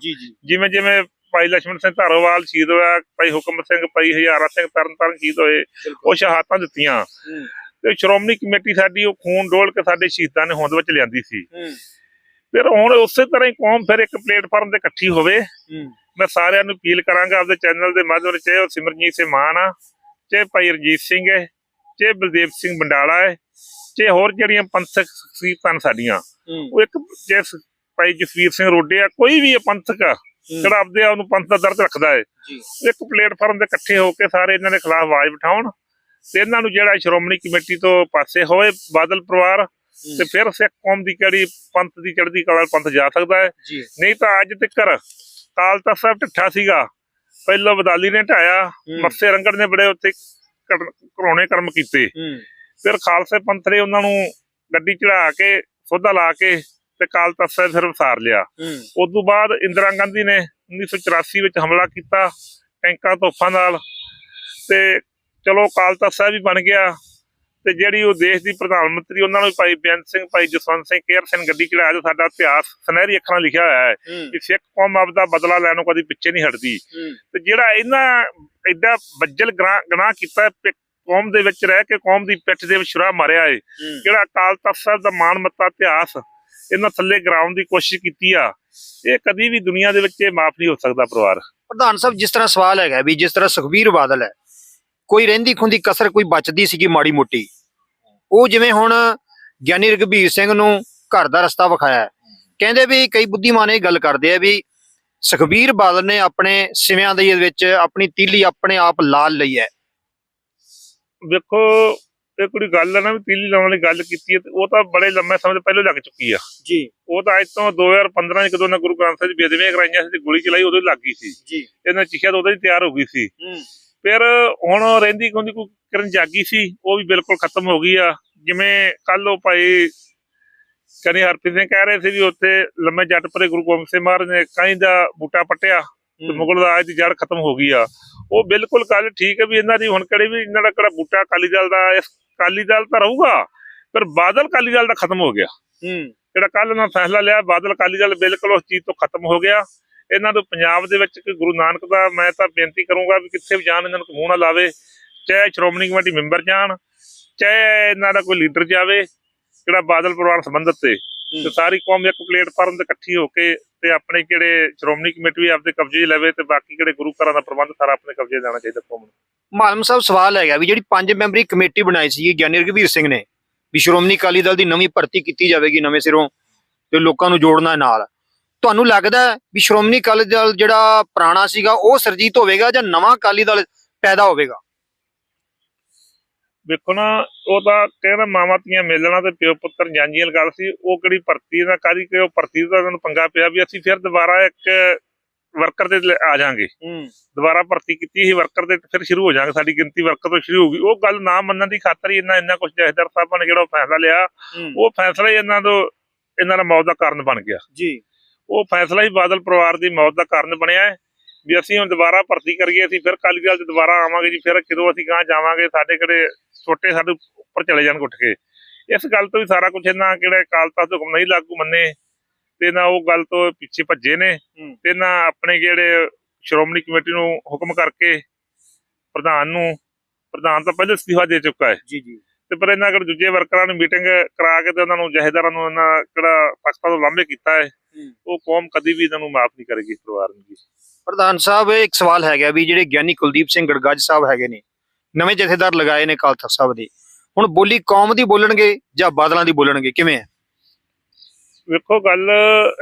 ਜਿਵੇਂ ਜਿਵੇਂ ਭਾਈ ਲక్ష్మణ ਸਿੰਘ ਧਾਰੋਵਾਲ ਸ਼ਹੀਦ ਹੋਇਆ ਭਾਈ ਹੁਕਮ ਸਿੰਘ ਭਾਈ ਹਜ਼ਾਰਾ ਸਿੰਘ ਤਰਨਤਾਰਨ ਸ਼ਹੀਦ ਹੋਏ ਉਹ ਸ਼ਹਾਦਤਾਂ ਦਿੱਤੀਆਂ। ਤੇ ਸ਼੍ਰੋਮਣੀ ਕਮੇਟੀ ਸਾਡੀ ਉਹ ਖੂਨ ਡੋਲ ਕੇ ਸਾਡੇ ਸ਼ਹੀਦਾਂ ਨੇ ਹੋਂਦ ਵਿੱਚ ਲਿਆਂਦੀ ਸੀ। ਫਿਰ ਹੁਣ ਉਸੇ ਤਰ੍ਹਾਂ ਹੀ ਕੌਮ ਫਿਰ ਇੱਕ ਪਲੇਟਫਾਰਮ ਤੇ ਇਕੱਠੀ ਹੋਵੇ। ਮੈਂ ਸਾਰਿਆਂ ਨੂੰ ਅਪੀਲ ਕਰਾਂਗਾ ਆਪਦੇ ਚੈਨਲ ਦੇ ਮਾਧਿਅਮ ਚਾਹੇ ਉਹ ਸਿਮਰਜੀਤ ਸਿੰਘ ਮਾਨ ਆ ਚਾਹੇ ਭਾਈ ਰਜੀਤ ਸਿੰਘ ਹੈ ਚਾਹੇ ਬਲਦੇਵ ਸਿੰਘ ਬੰਡਾਲਾ ਹੈ ਚਾਹੇ ਹੋਰ ਜਿਹੜੀਆਂ ਪੰਥਕ ਸ਼ਖਸੀਅਤਾਂ ਨੇ ਸਾਡੀਆਂ ਉਹ ਇੱਕ ਜੇ ਭਾਈ ਜਸਵੀਰ ਸਿੰਘ ਰੋਡੇ ਆ ਕੋਈ ਵੀ ਇਹ ਪੰਥਕ ਆ ਜਿਹੜਾ ਆਪਦੇ ਆਪ ਨੂੰ ਪੰਥ ਦਾ ਦਰਦ ਰੱਖਦਾ ਹੈ ਇੱਕ ਪਲੇਟਫਾਰਮ ਤੇ ਇਕੱਠੇ ਹੋ ਕੇ ਸਾਰੇ ਇਹਨਾਂ ਦੇ ਖਿਲਾਫ ਆਵਾਜ਼ ਉਠਾਉਣ ਤੇ ਇਹਨਾਂ ਨੂੰ ਜਿਹੜਾ ਸ਼੍ਰੋਮਣੀ ਕਮੇਟੀ ਤੋਂ ਪਾਸੇ ਹੋਏ ਬਾਦਲ ਪਰਿਵਾਰ ਤੇ ਫਿਰ ਸਿੱਖ ਕੌਮ ਦੀ ਕਿਹੜੀ ਪੰਥ ਦੀ ਚੜ੍ਹਦੀ ਕਲਾ ਪੰਥ ਜਾ ਸਕਦਾ ਹੈ ਨਹੀਂ ਤਾਂ ਅੱਜ ਤੱਕ ਕਾਲ ਤਖਤ ਸਾਹਿਬ ਢੱਠਾ ਸੀਗਾ ਪਹਿਲਾਂ ਬਦਾਲੀ ਨੇ ਢਾਇਆ ਮੱਸੇ ਰੰਗੜ ਨੇ ਬੜੇ ਉੱਤੇ ਘਰੋਣੇ ਕਰਮ ਕੀਤੇ। ਫਿਰ ਖਾਲਸੇ ਪੰਥ ਨੇ ਉਹਨਾਂ ਨੂੰ ਗੱਡੀ ਚੜਾ ਕੇ ਸੋਧਾ ਲਾ ਕੇ ਤੇ ਕਾਲ ਤਖਤ ਫਿਰ ਵਸਾਰ ਲਿਆ। ਉਸ ਤੋਂ ਬਾਅਦ ਇੰਦਰਾ ਗਾਂਧੀ ਨੇ 1984 ਵਿੱਚ ਹਮਲਾ ਕੀਤਾ ਟੈਂਕਾਂ ਤੋਫਾਂ ਨਾਲ ਤੇ ਚਲੋ ਕਾਲ ਤਖਤ ਸਾਹਿਬ ਵੀ ਬਣ ਗਿਆ ਤੇ ਜਿਹੜੀ ਉਹ ਦੇਸ਼ ਦੀ ਪ੍ਰਧਾਨ ਮੰਤਰੀ ਉਹਨਾਂ ਨੂੰ ਭਾਈ ਬੇਅੰਤ ਸਿੰਘ ਭਾਈ ਜਸਵੰਤ ਸਿੰਘ ਕੇਰ ਸਿੰਘ ਗੱਡੀ ਚੜਾਇਆ ਤੇ ਸਾਡਾ ਇਤਿਹਾਸ ਸੁਨਹਿਰੀ ਅੱਖਰਾਂ ਨਾਲ ਲਿਖਿਆ ਹੋਇਆ ਹੈ ਕਿ ਸਿੱਖ ਕੌਮ ਆਪਦਾ ਬਦਲਾ ਲੈਣੋਂ ਕਦੀ ਪਿੱਛੇ ਨਹੀਂ ਹਟਦੀ। ਤੇ ਜਿਹੜਾ ਇਹਨਾਂ ਐਡਾ ਬੱਜਲ ਗਨਾਹ ਕੀਤਾ ਕੌਮ ਦੇ ਵਿੱਚ ਰਹਿ ਕੇ ਕੌਮ ਦੀ ਪਿੱਠ ਦੇ ਵਿੱਚ ਛੁਰਾ ਮਾਰਿਆ ਏ। ਹੂੰ। ਜਿਹੜਾ ਅਕਾਲ ਤਖਤ ਸਾਹਿਬ ਦਾ ਮਾਣ ਮੱਤਾ ਇਤਿਹਾਸ ਇਹਨਾਂ ਥੱਲੇ ਗਰਾਊਂਡ ਦੀ ਕੋਸ਼ਿਸ਼ ਕੀਤੀ ਆ। ਇਹ ਕਦੀ ਵੀ ਦੁਨੀਆ ਦੇ ਵਿੱਚ ਇਹ ਮਾਫ ਨਹੀਂ ਹੋ ਸਕਦਾ ਪਰਿਵਾਰ। ਪ੍ਰਧਾਨ ਸਾਹਿਬ ਜਿਸ ਤਰ੍ਹਾਂ ਸਵਾਲ ਹੈਗਾ ਵੀ ਜਿਸ ਤਰ੍ਹਾਂ ਸੁਖਬੀਰ ਬਾਦਲ ਹੈ ਕੋਈ ਰਹਿੰਦੀ ਖੁੰਦੀ ਕਸਰ ਕੋਈ ਬਚਦੀ ਸੀਗੀ ਮਾੜੀ ਮੋਟੀ। ਉਹ ਜਿਵੇਂ ਹੁਣ ਗਿਆਨੀ ਰਘਬੀਰ ਸਿੰਘ ਨੂੰ ਘਰ ਦਾ ਰਸਤਾ ਵਿਖਾਇਆ। ਕਹਿੰਦੇ ਵੀ ਕਈ ਬੁੱਧੀਮਾਨ ਇਹ ਗੱਲ ਕਰਦੇ ਆ ਵੀ ਸੁਖਬੀਰ ਬਾਦਲ ਨੇ ਆਪਣੇ ਸਿਵਿਆਂ ਦੇ ਵਿੱਚ ਆਪਣੀ ਤੀਲੀ ਆਪਣੇ ਆਪ ਲਾਲ ਲਈ ਹੈ। ਵੇਖੋ ਇਹ ਕੋਈ ਗੱਲ ਹੈ ਨਾ ਵੀ ਤੀਲੀ ਲਾਉਣ ਵਾਲੀ ਗੱਲ ਕੀਤੀ ਹੈ ਤੇ ਉਹ ਤਾਂ ਬੜੇ ਲੰਮੇ ਸਮੇਂ ਤੋਂ ਪਹਿਲਾਂ ਲੱਗ ਚੁੱਕੀ ਆ। ਜੀ। ਉਹ ਤਾਂ ਅੱਜ ਤੋਂ 2015 ਚ ਕਦੋਂ ਨਾ ਗੁਰੂ ਗ੍ਰੰਥ ਸਾਹਿਬ ਜੀ ਬੇਦਵੀਆਂ ਕਰਾਈਆਂ ਸੀ ਤੇ ਗੋਲੀ ਚਲਾਈ ਉਦੋਂ ਹੀ ਲੱਗ ਗਈ ਸੀ। ਜੀ। ਇਹਨਾਂ ਚਿਖਿਆ ਤਾਂ ਉਦੋਂ ਹੀ ਤਿਆਰ ਹੋ ਗਈ ਸੀ। ਹੂੰ। ਫਿਰ ਹੁਣ ਰਹਿੰਦੀ ਕੋਈ ਕੋਈ ਕਿਰਨ ਜਾਗੀ ਸੀ ਉਹ ਵੀ ਬਿਲਕੁਲ ਖਤਮ ਹੋ ਗਈ ਆ। ਜਿਵੇਂ ਕੱਲ ਉਹ ਭਾਈ ਕਨੀ ਹਰਪ੍ਰੀਤ ਸਿੰਘ ਕਹਿ ਰਹੇ ਸੀ ਵੀ ਉੱਥੇ ਲੰਮੇ ਜੱਟ ਪਰੇ ਗੁਰੂ ਗੋਬਿੰਦ ਸਿੰਘ ਮਹਾਰਾਜ ਨੇ ਕਾਈ ਦਾ ਬੂਟਾ ਪੱਟਿਆ ਤੇ ਮੁਗਲ ਰਾਜ ਦੀ ਜੜ ਖਤਮ ਹੋ ਗਈ ਆ। ਉਹ ਬਿਲਕੁਲ ਗੱਲ ਠੀਕ ਹੈ ਵੀ ਇਹਨਾਂ ਦੀ ਹੁਣ ਕਿਹੜੇ ਵੀ ਇਹਨਾਂ ਦਾ ਕਿਹੜਾ ਬੂਟਾ ਅਕਾਲੀ ਦਲ ਦਾ ਇਸ ਅਕਾਲੀ ਦਲ ਤਾਂ ਰਹੂਗਾ ਪਰ ਬਾਦਲ ਅਕਾਲੀ ਦਲ ਦਾ ਖਤਮ ਹੋ ਗਿਆ। ਹੂੰ। ਜਿਹੜਾ ਕੱਲ ਉਹਨਾਂ ਫੈਸਲਾ ਲਿਆ ਬਾਦਲ ਅਕਾਲੀ ਦਲ ਬਿਲਕੁਲ ਉਸ ਚੀਜ਼ ਤੋਂ ਖਤਮ ਹੋ ਗਿਆ। ਇਹਨਾਂ ਨੂੰ ਪੰਜਾਬ ਦੇ ਵਿੱਚ ਕੋਈ ਗੁਰੂ ਨਾਨਕ ਦਾ ਮੈਂ ਤਾਂ ਬੇਨਤੀ ਕਰੂੰਗਾ ਵੀ ਕਿੱਥੇ ਵੀ ਜਾਣ ਇਹਨਾਂ ਨੂੰ ਮੂੰਹ ਨਾ ਲਾਵੇ ਚਾਹੇ ਸ਼੍ਰੋਮਣੀ ਕਮੇਟੀ ਮੈਂਬਰ ਜਾਣ ਚਾਹੇ ਇਹਨਾਂ ਦਾ ਕੋਈ ਲੀਡਰ ਜਾਵੇ ਜਿਹੜਾ ਬਾਦਲ ਪਰਿਵਾਰ ਸੰਬੰਧਿਤ ਤੇ। ਤੇ ਸਾਰੀ ਕੌਮ ਇੱਕ ਪਲੇਟਫਾਰਮ ਤੇ ਇਕੱਠੀ ਹੋ ਕੇ ਤੇ ਆਪਣੇ ਜਿਹੜੇ ਸ਼੍ਰੋਮਣੀ ਕਮੇਟੀ ਵੀ ਆਪਦੇ ਕਬਜ਼ੇ 'ਚ ਲਵੇ ਤੇ ਬਾਕੀ ਜਿਹੜੇ ਗੁਰੂ ਘਰਾਂ ਦਾ ਪ੍ਰਬੰਧ ਸਾਰਾ ਆਪਣੇ ਕਬਜ਼ੇ 'ਚ ਲੈਣਾ ਚਾਹੀਦਾ ਕੌਮ ਨੂੰ ਮਾਲਮ ਸਾਹਿਬ, ਸਵਾਲ ਹੈਗਾ ਵੀ ਜਿਹੜੀ ਪੰਜ ਮੈਂਬਰੀ ਕਮੇਟੀ ਬਣਾਈ ਸੀ ਗਿਆਨੀ ਰਘਬੀਰ ਸਿੰਘ ਨੇ, ਵੀ ਸ਼੍ਰੋਮਣੀ ਅਕਾਲੀ ਦਲ ਦੀ ਨਵੀਂ ਭਰਤੀ ਕੀਤੀ ਜਾਵੇਗੀ ਨਵੇਂ ਸਿਰੋਂ ਤੇ ਲੋਕਾਂ ਨੂੰ ਜੋੜਨਾ ਨਾਲ। ਤੁਹਾਨੂੰ ਲੱਗਦਾ ਵੀ ਸ਼੍ਰੋਮਣੀ ਅਕਾਲੀ ਦਲ ਜਿਹੜਾ ਪੁਰਾਣਾ ਸੀਗਾ, ਉਹ ਸਰਜੀਤ ਹੋਵੇਗਾ ਜਾਂ ਨਵਾਂ ਅਕਾਲੀ ਦਲ ਪੈਦਾ ਹੋਵੇਗਾ? ਵੇਖੋ ਨਾ ਉਹ ਤਾਂ ਕਹਿੰਦਾ ਮਾਵਾਂ ਧੀਆਂ ਮੇਲਣਾ ਤੇ ਪਿਓ ਪੁੱਤਰ ਜਾਂਜੀਆਂ ਗੱਲ ਸੀ ਉਹ ਕਿਹੜੀ ਭਰਤੀ ਦਾ ਕਾਦੀ ਕਿ ਉਹ ਭਰਤੀ ਦਾ ਤੁਹਾਨੂੰ ਪੰਗਾ ਪਿਆ ਵੀ ਅਸੀਂ ਫਿਰ ਦੁਬਾਰਾ ਇੱਕ ਵਰਕਰ ਦੇ ਲੈ ਆ ਜਾਾਂਗੇ। ਹੂੰ। ਦੁਬਾਰਾ ਭਰਤੀ ਕੀਤੀ ਸੀ ਵਰਕਰ ਦੇ ਫਿਰ ਸ਼ੁਰੂ ਹੋ ਜਾਾਂਗੇ ਸਾਡੀ ਗਿਣਤੀ ਵਰਕਰ ਤੋਂ ਸ਼ੁਰੂ ਹੋਊਗੀ। ਉਹ ਗੱਲ ਨਾ ਮੰਨਣ ਦੀ ਖਾਤਰ ਹੀ ਇੰਨਾ ਇੰਨਾ ਕੁਝ ਜਹਦਰ ਸਾਹਿਬਾਂ ਨੇ ਜਿਹੜਾ ਫੈਸਲਾ ਲਿਆ ਉਹ ਫੈਸਲਾ ਹੀ ਇਹਨਾਂ ਤੋਂ ਇਹਨਾਂ ਦਾ ਮੌਤ ਦਾ ਕਾਰਨ ਬਣ ਗਿਆ। ਜੀ। ਉਹ ਫੈਸਲਾ ਹੀ ਬਾਦਲ ਪਰਿਵਾਰ ਦੀ ਮੌਤ ਦਾ ਕਾਰਨ ਬਣਿਆ ਹੈ। ਵੀ ਅਸੀਂ ਹੁਣ ਦੁਬਾਰਾ ਭਰਤੀ ਕਰੀਏ ਅਸੀਂ ਫਿਰ ਕਾਲੀ ਦਲ 'ਚ ਦੁਬਾਰਾ ਆਵਾਂਗੇ ਜੀ ਫਿਰ ਕਿਦੋਂ ਅਸੀਂ ਗਾਂ ਜਾਵਾਂਗੇ ਸਾਡੇ ਕਿਹੜੇ ਛੋਟੇ ਸਾਡੇ ਉੱਪਰ ਚਲੇ ਜਾਣ ਉੱਠ ਕੇ। ਇਸ ਗੱਲ ਤੋਂ ਵੀ ਸਾਰਾ ਕੁਝ ਇਹਨਾਂ ਕਿਹੜੇ ਅਕਾਲ ਤਖਤ ਹੁਕਮ ਨਹੀਂ ਲਾਗੂ ਮੰਨੇ ਤੇ ਨਾ ਉਹ ਗੱਲ ਤੋਂ ਪਿੱਛੇ ਭੱਜੇ ਨੇ। ਤੇ ਨਾ ਆਪਣੇ ਜਿਹੜੇ ਸ਼੍ਰੋਮਣੀ ਕਮੇਟੀ ਨੂੰ ਹੁਕਮ ਕਰਕੇ ਪ੍ਰਧਾਨ ਨੂੰ ਪ੍ਰਧਾਨ ਤਾਂ ਪਹਿਲੇ ਅਸਤੀਫਾ ਦੇ ਚੁੱਕਾ ਹੈ। ਜੀ ਜੀ। ਤੇ ਪਰ ਇਹਨਾਂ ਕੋਲ ਦੂਜੇ ਵਰਕਰਾਂ ਨੂੰ ਮੀਟਿੰਗ ਕਰਾ ਕੇ ਤੇ ਉਹਨਾਂ ਨੂੰ ਜਹੇਦਾਰਾਂ ਨੂੰ ਇਹਨਾਂ ਕਿਹੜਾ ਤਖਤਾਂ ਤੋਂ ਲਾਂਭੇ ਕੀਤਾ ਹੈ। ਉਹ ਕੌਮ ਕਦੀ ਵੀ ਇਹਨਾਂ ਨੂੰ ਮਾਫ ਨਹੀਂ ਕਰੇਗੀ ਇਸ ਪਰਿਵਾਰ ਨੂੰ ਜੀ। ਪ੍ਰਧਾਨ ਸਾਹਿਬ ਇਹ ਇੱਕ ਸਵਾਲ ਹੈਗਾ ਵੀ ਜਿਹੜੇ ਗਿਆਨੀ ਕੁਲਦੀਪ ਸਿੰਘ ਗੜਗੱਜ ਸਾਹਿਬ ਹੈਗੇ ਨੇ ਨਵੇਂ ਜਥੇਦਾਰ ਲਗਾਏ ਨੇ ਤਖਤ ਸਾਹਿਬ ਦੇ। ਹੁਣ ਬੋਲੀ ਕੌਮ ਦੀ ਬੋਲਣਗੇ ਜਾਂ ਬਾਦਲਾਂ ਦੀ ਬੋਲਣਗੇ ਕਿਵੇਂ ਹੈ? ਵੇਖੋ ਗੱਲ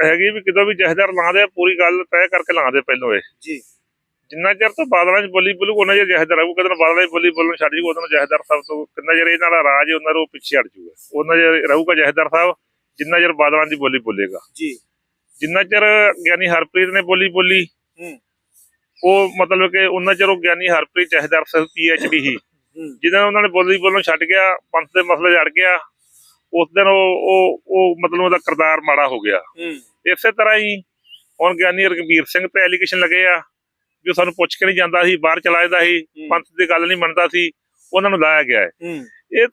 ਹੈਗੀ ਵੀ ਕਿਦੋਂ ਵੀ ਜਹੇਦਾਰ ਲਾਉਂਦੇ ਪੂਰੀ ਗੱਲ ਤੈਅ ਕਰਕੇ ਲਾਉਂਦੇ ਪਹਿਲੋਂ ਇਹ। ਜੀ। ਜਿੰਨਾ ਚਿਰ ਤੋਂ ਬਾਦਲਾਂ 'ਚ ਬੋਲੀ ਬੋਲੂ ਉਹਨਾਂ ਚਿਰ ਜਹੇਦਾਰ ਆਊ ਕਦੋਂ ਬਾਦਲਾਂ 'ਚ ਬੋਲੀ ਬੋਲਣ ਛੱਡ ਜੂ ਉਦੋਂ ਜਹੇਦਾਰ ਸਾਹਿਬ ਤੋਂ ਕਿੰਨਾ ਚਿਰ ਇਹਨਾਂ ਦਾ ਰਾਜ ਉਹਨਾਂ ਨੂੰ ਪਿੱਛੇ ਹਟ ਜੂਗਾ। ਉਹਨਾਂ ਚਿਰ ਰਹੂਗਾ ਜਹੇਦਾਰ ਸਾਹਿਬ ਜਿੰਨਾ ਚਿਰ ਬਾਦਲਾਂ ਦੀ ਬੋਲੀ ਬੋਲੇਗਾ। ਜੀ। ਜਿੰਨਾ ਚਿਰ ਗਿਆਨੀ ਹਰਪ੍ਰੀਤ ਨੇ ਬੋਲੀ ਬੋਲੀ। ਉਹ ਮਤਲਬ ਕਿ ਉਹਨਾਂ ਚਿਰ ਉਹ ਗਿਆਨੀ ਹਰਪ੍ਰੀਤ ਜਹੇਦਾਰ ਸਾਹਿਬ ਪੀਐਚਡੀ ਹੀ। ਜਦੋਂ ਉਹਨਾਂ ਨੇ ਬੋਲੀ ਬੋਲਣ ਛੱਡ ਗਿਆ ਪੰਥ ਦੇ ਮਸਲੇ ਜੜ ਗਿਆ ਉਸ ਦਿਨ ਉਹ ਉਹ ਉਹ ਮਤਲਬ ਉਹਦਾ ਕਿਰਦਾਰ ਮਾੜਾ ਹੋ ਗਿਆ। ਇਸੇ ਤਰ੍ਹਾਂ ਹੀ ਹੁਣ ਗਿਆਨੀ ਰਘਬੀਰ ਸਿੰਘ ਤੇ ਐਲੀਗੇਸ਼ਨ ਲੱਗੇ ਆ ਉਹ ਸਾਨੂੰ ਪੁੱਛ ਕੇ ਨਹੀਂ ਜਾਂਦਾ ਸੀ ਬਾਹਰ ਚਲਾ ਜਾਂਦਾ ਸੀ ਪੰਥ ਦੀ ਗੱਲ ਨਹੀਂ ਮੰਨਦਾ ਸੀ ਉਹਨਾਂ ਨੂੰ ਲਾਇਆ ਗਿਆ ਹੈ। ਇਹ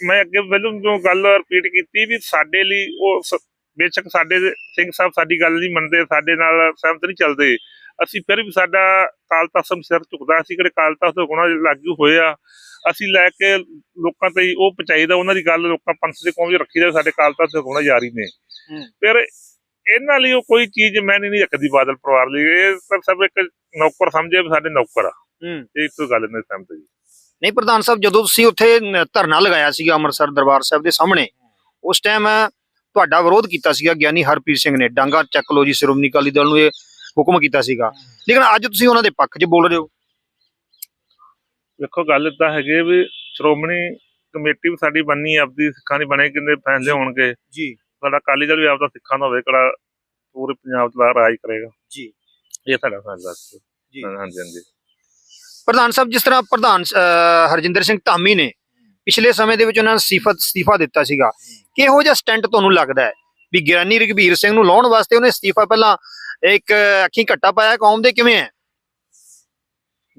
ਮੈਂ ਅੱਗੇ ਪਹਿਲਾਂ ਜੋ ਗੱਲ ਰਿਪੀਟ ਕੀਤੀ ਵੀ ਸਾਡੇ ਲਈ ਉਹ ਬੇਸ਼ੱਕ ਸਾਡੇ ਸਿੰਘ ਸਾਹਿਬ ਸਾਡੀ ਗੱਲ ਨਹੀਂ ਮੰਨਦੇ ਸਾਡੇ ਨਾਲ ਸਹਿਮਤ ਨਹੀਂ ਚੱਲਦੇ। ਅਸੀਂ ਫਿਰ ਵੀ ਸਾਡਾ ਕਾਲ ਤਖਤ ਸਿਰ ਝੁਕਦਾ ਅਸੀਂ ਕਿਹੜੇ ਕਾਲ ਦੇ ਗੁਣਾ ਲਾਗੂ ਹੋਏ ਆ। ਅਸੀਂ ਲੈ ਕੇ ਲੋਕਾਂ ਤੇ ਉਹ ਪਹੁੰਚਾਈ ਦਾ ਉਹਨਾਂ ਦੀ ਗੱਲ ਲੋਕਾਂ ਪੰਥ ਦੇ ਕੌਮ 'ਚ ਰੱਖੀ ਦਾ ਸਾਡੇ ਕਾਲ ਦੇ ਗੁਣਾ ਜਾਰੀ ਨੇ। ਫਿਰ ਇਹਨਾਂ ਲਈ ਉਹ ਕੋਈ ਚੀਜ਼ ਮੈਂ ਨਹੀਂ ਰੱਖਦੀ ਬਾਦਲ ਪਰਿਵਾਰ ਲਈ। ਇਹ ਤਾਂ ਸਭ ਇੱਕ ਨੌਕਰ ਸਮਝੇ ਵੀ ਸਾਡੇ ਨੌਕਰ ਆ। ਇਹ ਤੋਂ ਗੱਲ ਨਹੀਂ ਸਹਿਮਤ ਜੀ। ਨਹੀਂ ਪ੍ਰਧਾਨ ਸਾਹਿਬ ਜਦੋਂ ਤੁਸੀਂ ਉੱਥੇ ਧਰਨਾ ਲਗਾਇਆ ਸੀਗਾ ਅੰਮ੍ਰਿਤਸਰ ਦਰਬਾਰ ਸਾਹਿਬ ਦੇ ਸਾਹਮਣੇ ਉਸ ਟਾਈਮ ਤੁਹਾਡਾ ਵਿਰੋਧ ਕੀਤਾ ਸੀਗਾ ਗਿਆਨੀ ਹਰਪ੍ਰੀਤ ਸਿੰਘ ਨੇ। ਡਾਂਗਾ ਚੱਕ ਲੋ ਜੀ ਸ਼੍ਰੋਮਣੀ ਅਕਾਲੀ ਦਲ ਨੂੰ ਇਹ ਹੁਕਮ ਕੀਤਾ ਸੀਗਾ। ਲੇਕਿਨ ਅੱਜ ਤੁਸੀਂ ਉਹਨਾਂ ਦੇ ਪੱਖ 'ਚ ਬੋਲ ਰਹੇ ਹੋ। ਵੇਖੋ ਗੱਲ ਇਦਾਂ ਹੈਗੀ ਵੀ ਸ਼੍ਰੋਮਣੀ ਕਮੇਟੀ ਵੀ ਸਾਡੀ ਬੰਨੀ ਆਪਦੀ ਸਿੱਖਾਂ ਦੀ ਬਣੇ ਕਿੰਨੇ ਫੈਸਲੇ ਹੋਣਗੇ। ਜੀ। ਸਾਡਾ ਅਕਾਲੀ ਦਲ ਵੀ ਆਪਦਾ ਸਿੱਖਾਂ ਦਾ ਹੋਵੇ ਕਿਹੜਾ ਪੂਰੇ ਪੰਜਾਬ ਦਾ ਰਾਜ ਕਰੇਗਾ। ਜੀ। ਇਹ ਸਾਡਾ ਫੈਸਲਾ ਸੀ। ਜੀ। ਹਾਂਜੀ ਹਾਂਜੀ। ਪ੍ਰਧਾਨ ਸਾਹਿਬ ਜਿਸ ਤਰ੍ਹਾਂ ਪ੍ਰਧਾਨ ਹਰਜਿੰਦਰ ਸਿੰਘ ਧਾਮੀ ਨੇ ਪਿਛਲੇ ਸਮੇਂ ਦੇ ਵਿੱਚ ਉਹਨਾਂ ਨੇ ਅਸਤੀਫਾ ਅਸਤੀਫਾ ਦਿੱਤਾ ਸੀਗਾ। ਕਿਹੋ ਜਿਹਾ ਸਟੈਂਟ ਤੁਹਾਨੂੰ ਲੱਗਦਾ ਹੈ? ਵੀ ਗਿਆਨੀ ਰਘਬੀਰ ਸਿੰਘ ਨੂੰ ਲਾਉਣ ਵਾਸਤੇ ਉਹਨੇ ਅਸਤੀਫਾ ਪਹਿਲਾਂ ਇੱਕ ਅੱਖੀ ਘੱਟਾ ਪਾਇਆ ਕੌਮ ਦੇ ਕਿਵੇਂ ਹੈ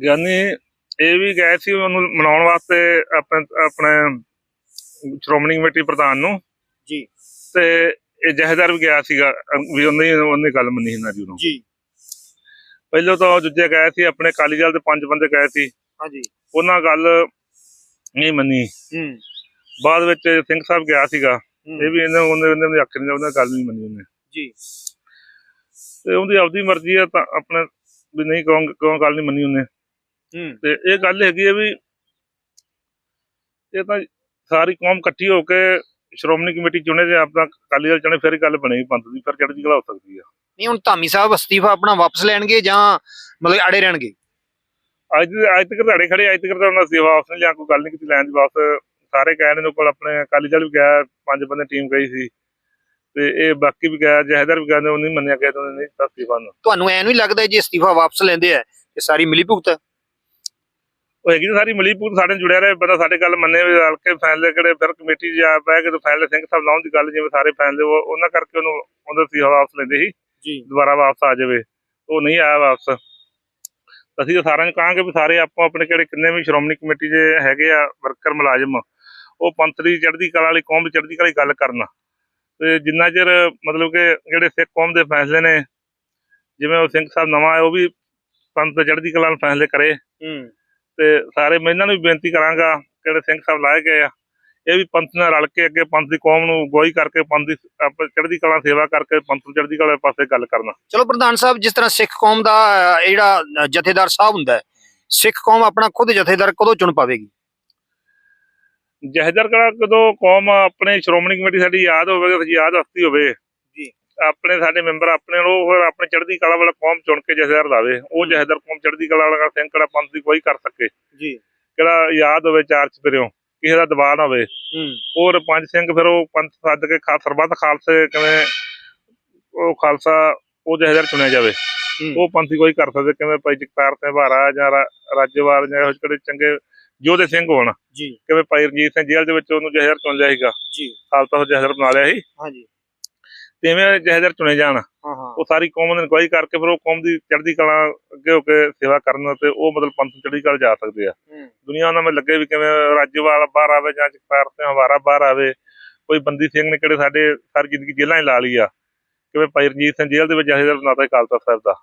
ਗਿਆਨੀ ਇਹ ਵੀ ਗਏ ਸੀ ਉਹਨੂੰ ਮਨਾਉਣ ਵਾਸਤੇ ਆਪਣੇ ਆਪਣੇ ਸ਼੍ਰੋਮਣੀ ਕਮੇਟੀ ਪ੍ਰਧਾਨ ਨੂੰ। ਜੀ। ਤੇ ਇਹ ਜਹੇਦਾਰ ਵੀ ਗਿਆ ਸੀਗਾ ਵੀ ਉਹਨੇ ਉਹਨੇ ਗੱਲ ਮੰਨੀ ਇਹਨਾਂ ਦੀ ਉਹਨੂੰ ਜੀ। ਪਹਿਲਾਂ ਤਾਂ ਦੂਜੇ ਗਏ ਸੀ ਆਪਣੇ ਅਕਾਲੀ ਦਲ ਦੇ ਪੰਜ ਬੰਦੇ ਗਏ ਸੀ। ਹਾਂਜੀ। ਉਹਨਾਂ ਗੱਲ ਨਹੀਂ ਮੰਨੀ। ਹੂੰ। ਬਾਅਦ ਵਿੱਚ ਸਿੰਘ ਸਾਹਿਬ ਗਿਆ ਸੀਗਾ। ਇਹ ਵੀ ਇਹਨਾਂ ਉਹਨੇ ਉਹਨੇ ਆਖਰ ਨਹੀਂ ਉਹਨਾਂ ਗੱਲ ਨਹੀਂ ਮੰਨੀ ਉਹਨੇ। ਜੀ। ਤੇ ਉਹਦੀ ਆਪਦੀ ਮਰਜ਼ੀ ਆ ਤਾਂ ਆਪਣੇ ਵੀ ਨਹੀਂ ਕੌਣ ਕੌਣ ਗੱਲ ਨਹੀਂ ਮੰਨੀ ਉਹਨੇ। ਹੂੰ। ਤੇ ਇਹ ਗੱਲ ਹੈਗੀ ਹੈ ਵੀ ਇਹ ਤਾਂ ਸਾਰੀ ਕੌਮ ਇਕੱਠੀ ਹੋ ਕੇ ਸ਼੍ਰੋਮਣੀ ਕਮੇਟੀ ਚੁਣੇ ਤੇ ਆਪਣਾ ਅਕਾਲੀ ਦਲ ਚੁਣੇ ਫਿਰ ਹੀ ਗੱਲ ਬਣੇਗੀ ਪੰਥ ਦੀ ਫਿਰ ਚੜ੍ਹਦੀ ਕਲਾ ਹੋ ਸਕਦੀ ਆ। ਨਹੀਂ ਹੁਣ ਧਾਮੀ ਸਾਹਿਬ ਅਸਤੀਫਾ ਆਪਣਾ ਵਾਪਸ ਲੈਣਗੇ ਜਾਂ ਮਤਲਬ ਅੜੇ ਰਹਿਣਗੇ? ਅੱਜ ਅੱਜ ਤੱਕ ਧਾੜੇ ਖੜੇ ਅੱਜ ਤੱਕ ਤਾਂ ਉਹਨਾਂ ਸੇਵਾ ਵਾਪਸ ਨਹੀਂ ਲਿਆ ਕੋਈ ਗੱਲ ਨਹੀਂ ਕੀਤੀ ਲੈਣ ਦੀ ਵਾਪਸ ਸਾਰੇ ਕਹਿ ਰਹੇ ਨੇ ਕੋਲ ਆਪਣੇ ਅਕਾਲੀ ਦਲ ਵੀ ਗਿਆ ਪੰਜ ਬੰਦੇ ਟੀਮ ਗਈ ਸੀ। ਤੇ ਇਹ ਬਾਕੀ ਵੀ ਗਿਆ ਜਹਦਰ ਵੀ ਕਹਿੰਦੇ ਉਹ ਨਹੀਂ ਮੰਨਿਆ ਤਾਂ ਉਹਨੇ ਨਹੀਂ ਦਿੱਤਾ ਅਸਤੀਫਾ ਨੂੰ। ਤੁਹਾਨੂੰ ਐ ਨਹੀਂ ਲੱਗਦਾ ਜੇ ਅਸਤੀਫਾ ਵਾਪਸ ਲੈਂਦੇ ਆ ਕਿ ਸਾਰੀ ਮਿਲੀ ਭੁਗਤ ਹੈ? ਉਹ ਹੈਗੀ ਤਾਂ ਸਾਰੀ ਮਲੀਪੂਰ ਸਾਡੇ ਨਾਲ ਜੁੜਿਆ ਰਹੇ ਬੰਦਾ ਸਾਡੇ ਗੱਲ ਮੰਨੇ ਵੀ ਰਲ ਕੇ ਫੈਸਲੇ ਕਿਹੜੇ ਫਿਰ ਕਮੇਟੀ ਜਾ ਪੈ ਕੇ ਤੇ ਫੈਸਲੇ ਸਿੰਘ ਸਾਹਿਬ ਲਾਉਣ ਦੀ ਗੱਲ ਜਿਵੇਂ ਸਾਰੇ ਫੈਸਲੇ ਉਹ- ਉਹਨਾਂ ਕਰਕੇ ਉਹਨੂੰ ਉਹਦਾ ਸੀ ਵਾਪਸ ਲੈਂਦੇ ਸੀ। ਜੀ। ਦੁਬਾਰਾ ਵਾਪਸ ਆ ਜਾਵੇ ਉਹ ਨਹੀਂ ਆਇਆ ਵਾਪਸ। ਅਸੀਂ ਤਾਂ ਸਾਰਿਆਂ ਨੂੰ ਕਹਾਂਗੇ ਵੀ ਸਾਰੇ ਆਪੋ ਆਪਣੇ ਕਿਹੜੇ ਕਿੰਨੇ ਵੀ ਸ਼੍ਰੋਮਣੀ ਕਮੇਟੀ ਦੇ ਹੈਗੇ ਆ ਵਰਕਰ ਮੁਲਾਜ਼ਮ ਉਹ ਪੰਥ ਦੀ ਚੜ੍ਹਦੀ ਕਲਾ ਵਾਲੀ ਕੌਮ ਦੀ ਚੜ੍ਹਦੀ ਕਲਾ ਦੀ ਗੱਲ ਕਰਨ। ਤੇ ਜਿੰਨਾ ਚਿਰ ਮਤਲਬ ਕਿ ਜਿਹੜੇ ਸਿੱਖ ਕੌਮ ਦੇ ਫੈਸਲੇ ਨੇ ਜਿਵੇਂ ਉਹ ਸਿੰਘ ਸਾਹਿਬ ਨਵਾਂ ਆਇਆ ਉਹ ਵੀ ਪੰਥ ਦੀ ਚੜ੍ਹਦੀ ਕਲਾ ਨਾਲ ਫੈਸਲੇ ਕਰੇ। ਹੂੰ। ਤੇ ਸਾਰੇ ਮੈਂ ਇਹਨਾਂ ਨੂੰ ਵੀ ਬੇਨਤੀ ਕਰਾਂਗਾ ਕਿਹੜੇ ਸਿੰਘ ਸਾਹਿਬ ਲਾਏ ਗਏ ਆ ਇਹ ਵੀ ਪੰਥ ਨਾਲ ਰਲ ਕੇ ਅੱਗੇ ਪੰਥ ਦੀ ਕੌਮ ਨੂੰ ਗੋਈ ਕਰਕੇ ਪੰਥ ਦੀ ਚੜ੍ਹਦੀ ਕਲਾ ਸੇਵਾ ਕਰਕੇ ਪੰਥ ਨੂੰ ਚੜ੍ਹਦੀ ਕਲਾ ਦੇ ਪਾਸੇ ਗੱਲ ਕਰਨਾ। ਚਲੋ ਪ੍ਰਧਾਨ ਸਾਹਿਬ ਜਿਸ ਤਰ੍ਹਾਂ ਸਿੱਖ ਕੌਮ ਦਾ ਜਿਹੜਾ ਜਥੇਦਾਰ ਸਾਹਿਬ ਹੁੰਦਾ ਹੈ ਸਿੱਖ ਕੌਮ ਆਪਣਾ ਖੁਦ ਜਥੇਦਾਰ ਕਦੋਂ ਚੁਣ ਪਾਵੇਗੀ? ਜਹਦਰ ਕਲਾ ਕਦੋਂ ਕੌਮ ਆਪਣੇ ਸ਼੍ਰੋਮਣੀ ਕਮੇਟੀ ਸਾਡੀ ਯਾਦ ਹੋਵੇਗੀ ਸਾਡੀ ਯਾਦ ਹਸਤੀ ਹੋਵੇ ਜੀ। ਆਪਣੇ ਸਾਡੇ ਮੈਂਬਰ ਆਪਣੇ ਨੂੰ ਫਿਰ ਆਪਣੇ ਚੜ੍ਹਦੀ ਕਲਾ ਵਾਲਾ ਕੌਮ ਚੁਣ ਕੇ ਜਹਦਰ ਲਾਵੇ ਉਹ ਜਹਦਰ ਕੌਮ ਚੜ੍ਹਦੀ ਕਲਾ ਵਾਲਾ ਸਿੰਘ ਕਿਹੜਾ ਪੰਥ ਦੀ ਕੋਈ ਕਰ ਸਕੇ। ਜੀ। ਕਿਹੜਾ ਯਾਦ ਹੋਵੇ ਚਾਰ ਚਪਰਿਓ ਕਿਸੇ ਦਾ ਦਬਾਅ ਨਾ ਹੋਵੇ। ਹੋਰ ਪੰਜ ਸਿੰਘ ਫਿਰ ਉਹ ਪੰਥ ਸੱਦ ਕੇ ਖਾ ਸਰਬੱਤ ਖਾਲਸੇ ਕਿਵੇਂ ਉਹ ਖਾਲਸਾ ਉਹ ਜਹਦਰ ਚੁਣਿਆ ਜਾਵੇ। ਉਹ ਪੰਥੀ ਕੋਈ ਕਰ ਸਕਦੇ ਕਿਵੇਂ ਭਾਈ ਜਗਤਾਰ ਸਿੰਘ ਭਾਰਾ ਜਾਂ ਰਾਜੇਵਾਲ ਜਾਂ ਜਿਹੇ ਕਿਹੜੇ ਚੰਗੇ ਯੋਧੇ ਸਿੰਘ ਹੋਣ। ਜੀ। ਕਿਵੇਂ ਭਾਈ ਰਣਜੀਤ ਸਿੰਘ ਜੇਲ੍ਹ ਦੇ ਵਿੱਚ ਉਹਨੂੰ ਜਹਦਰ ਚੁਣ ਲਿਆ ਸੀਗਾ। ਜੀ। ਖਾਲਸਾ ਉਹ ਜਹਦਰ ਬਣਾ ਲਿਆ ਸੀ। ਹਾਂਜੀ। ਤਿਵੇਂ ਜਹਦਰ ਚੁਣੇ ਜਾਣ। ਹਾਂ ਹਾਂ। ਉਹ ਸਾਰੀ ਕੌਮ ਦੀ ਅਗਵਾਈ ਕਰਕੇ ਫਿਰ ਉਹ ਕੌਮ ਦੀ ਚੜ੍ਹਦੀ ਕਲਾ ਅੱਗੇ ਹੋ ਕੇ ਸੇਵਾ ਕਰਨ ਤੇ ਉਹ ਮਤਲਬ ਪੰਥ ਨੂੰ ਚੜ੍ਹਦੀ ਕਲਾ ਜਾ ਸਕਦੇ ਆ। ਹੂੰ। ਦੁਨੀਆ ਉਹਨਾਂ ਵਿੱਚ ਲੱਗੇ ਵੀ ਕਿਵੇਂ ਰਾਜੇਵਾਲ ਬਾਹਰ ਆਵੇ ਜਾਂ ਜਗਤਾਰ ਸਿੰਘ ਹਵਾਰਾ ਬਾਹਰ ਆਵੇ ਕੋਈ ਬੰਦੀ ਸਿੰਘ ਨੇ ਕਿਹੜੇ ਸਾਡੇ ਸਾਰੀ ਜ਼ਿੰਦਗੀ ਜੇਲ੍ਹਾਂ 'ਚ ਲਾ ਲਈ ਆ। ਕਿਵੇਂ ਭਾਈ ਰਣਜੀਤ ਸਿੰਘ ਜੇਲ੍ਹ ਦੇ ਵਿੱਚ ਜਹਦਰ ਬਣਾਤਾ ਖਾਲਸਾ ਸਾਹਿਬ ਦਾ।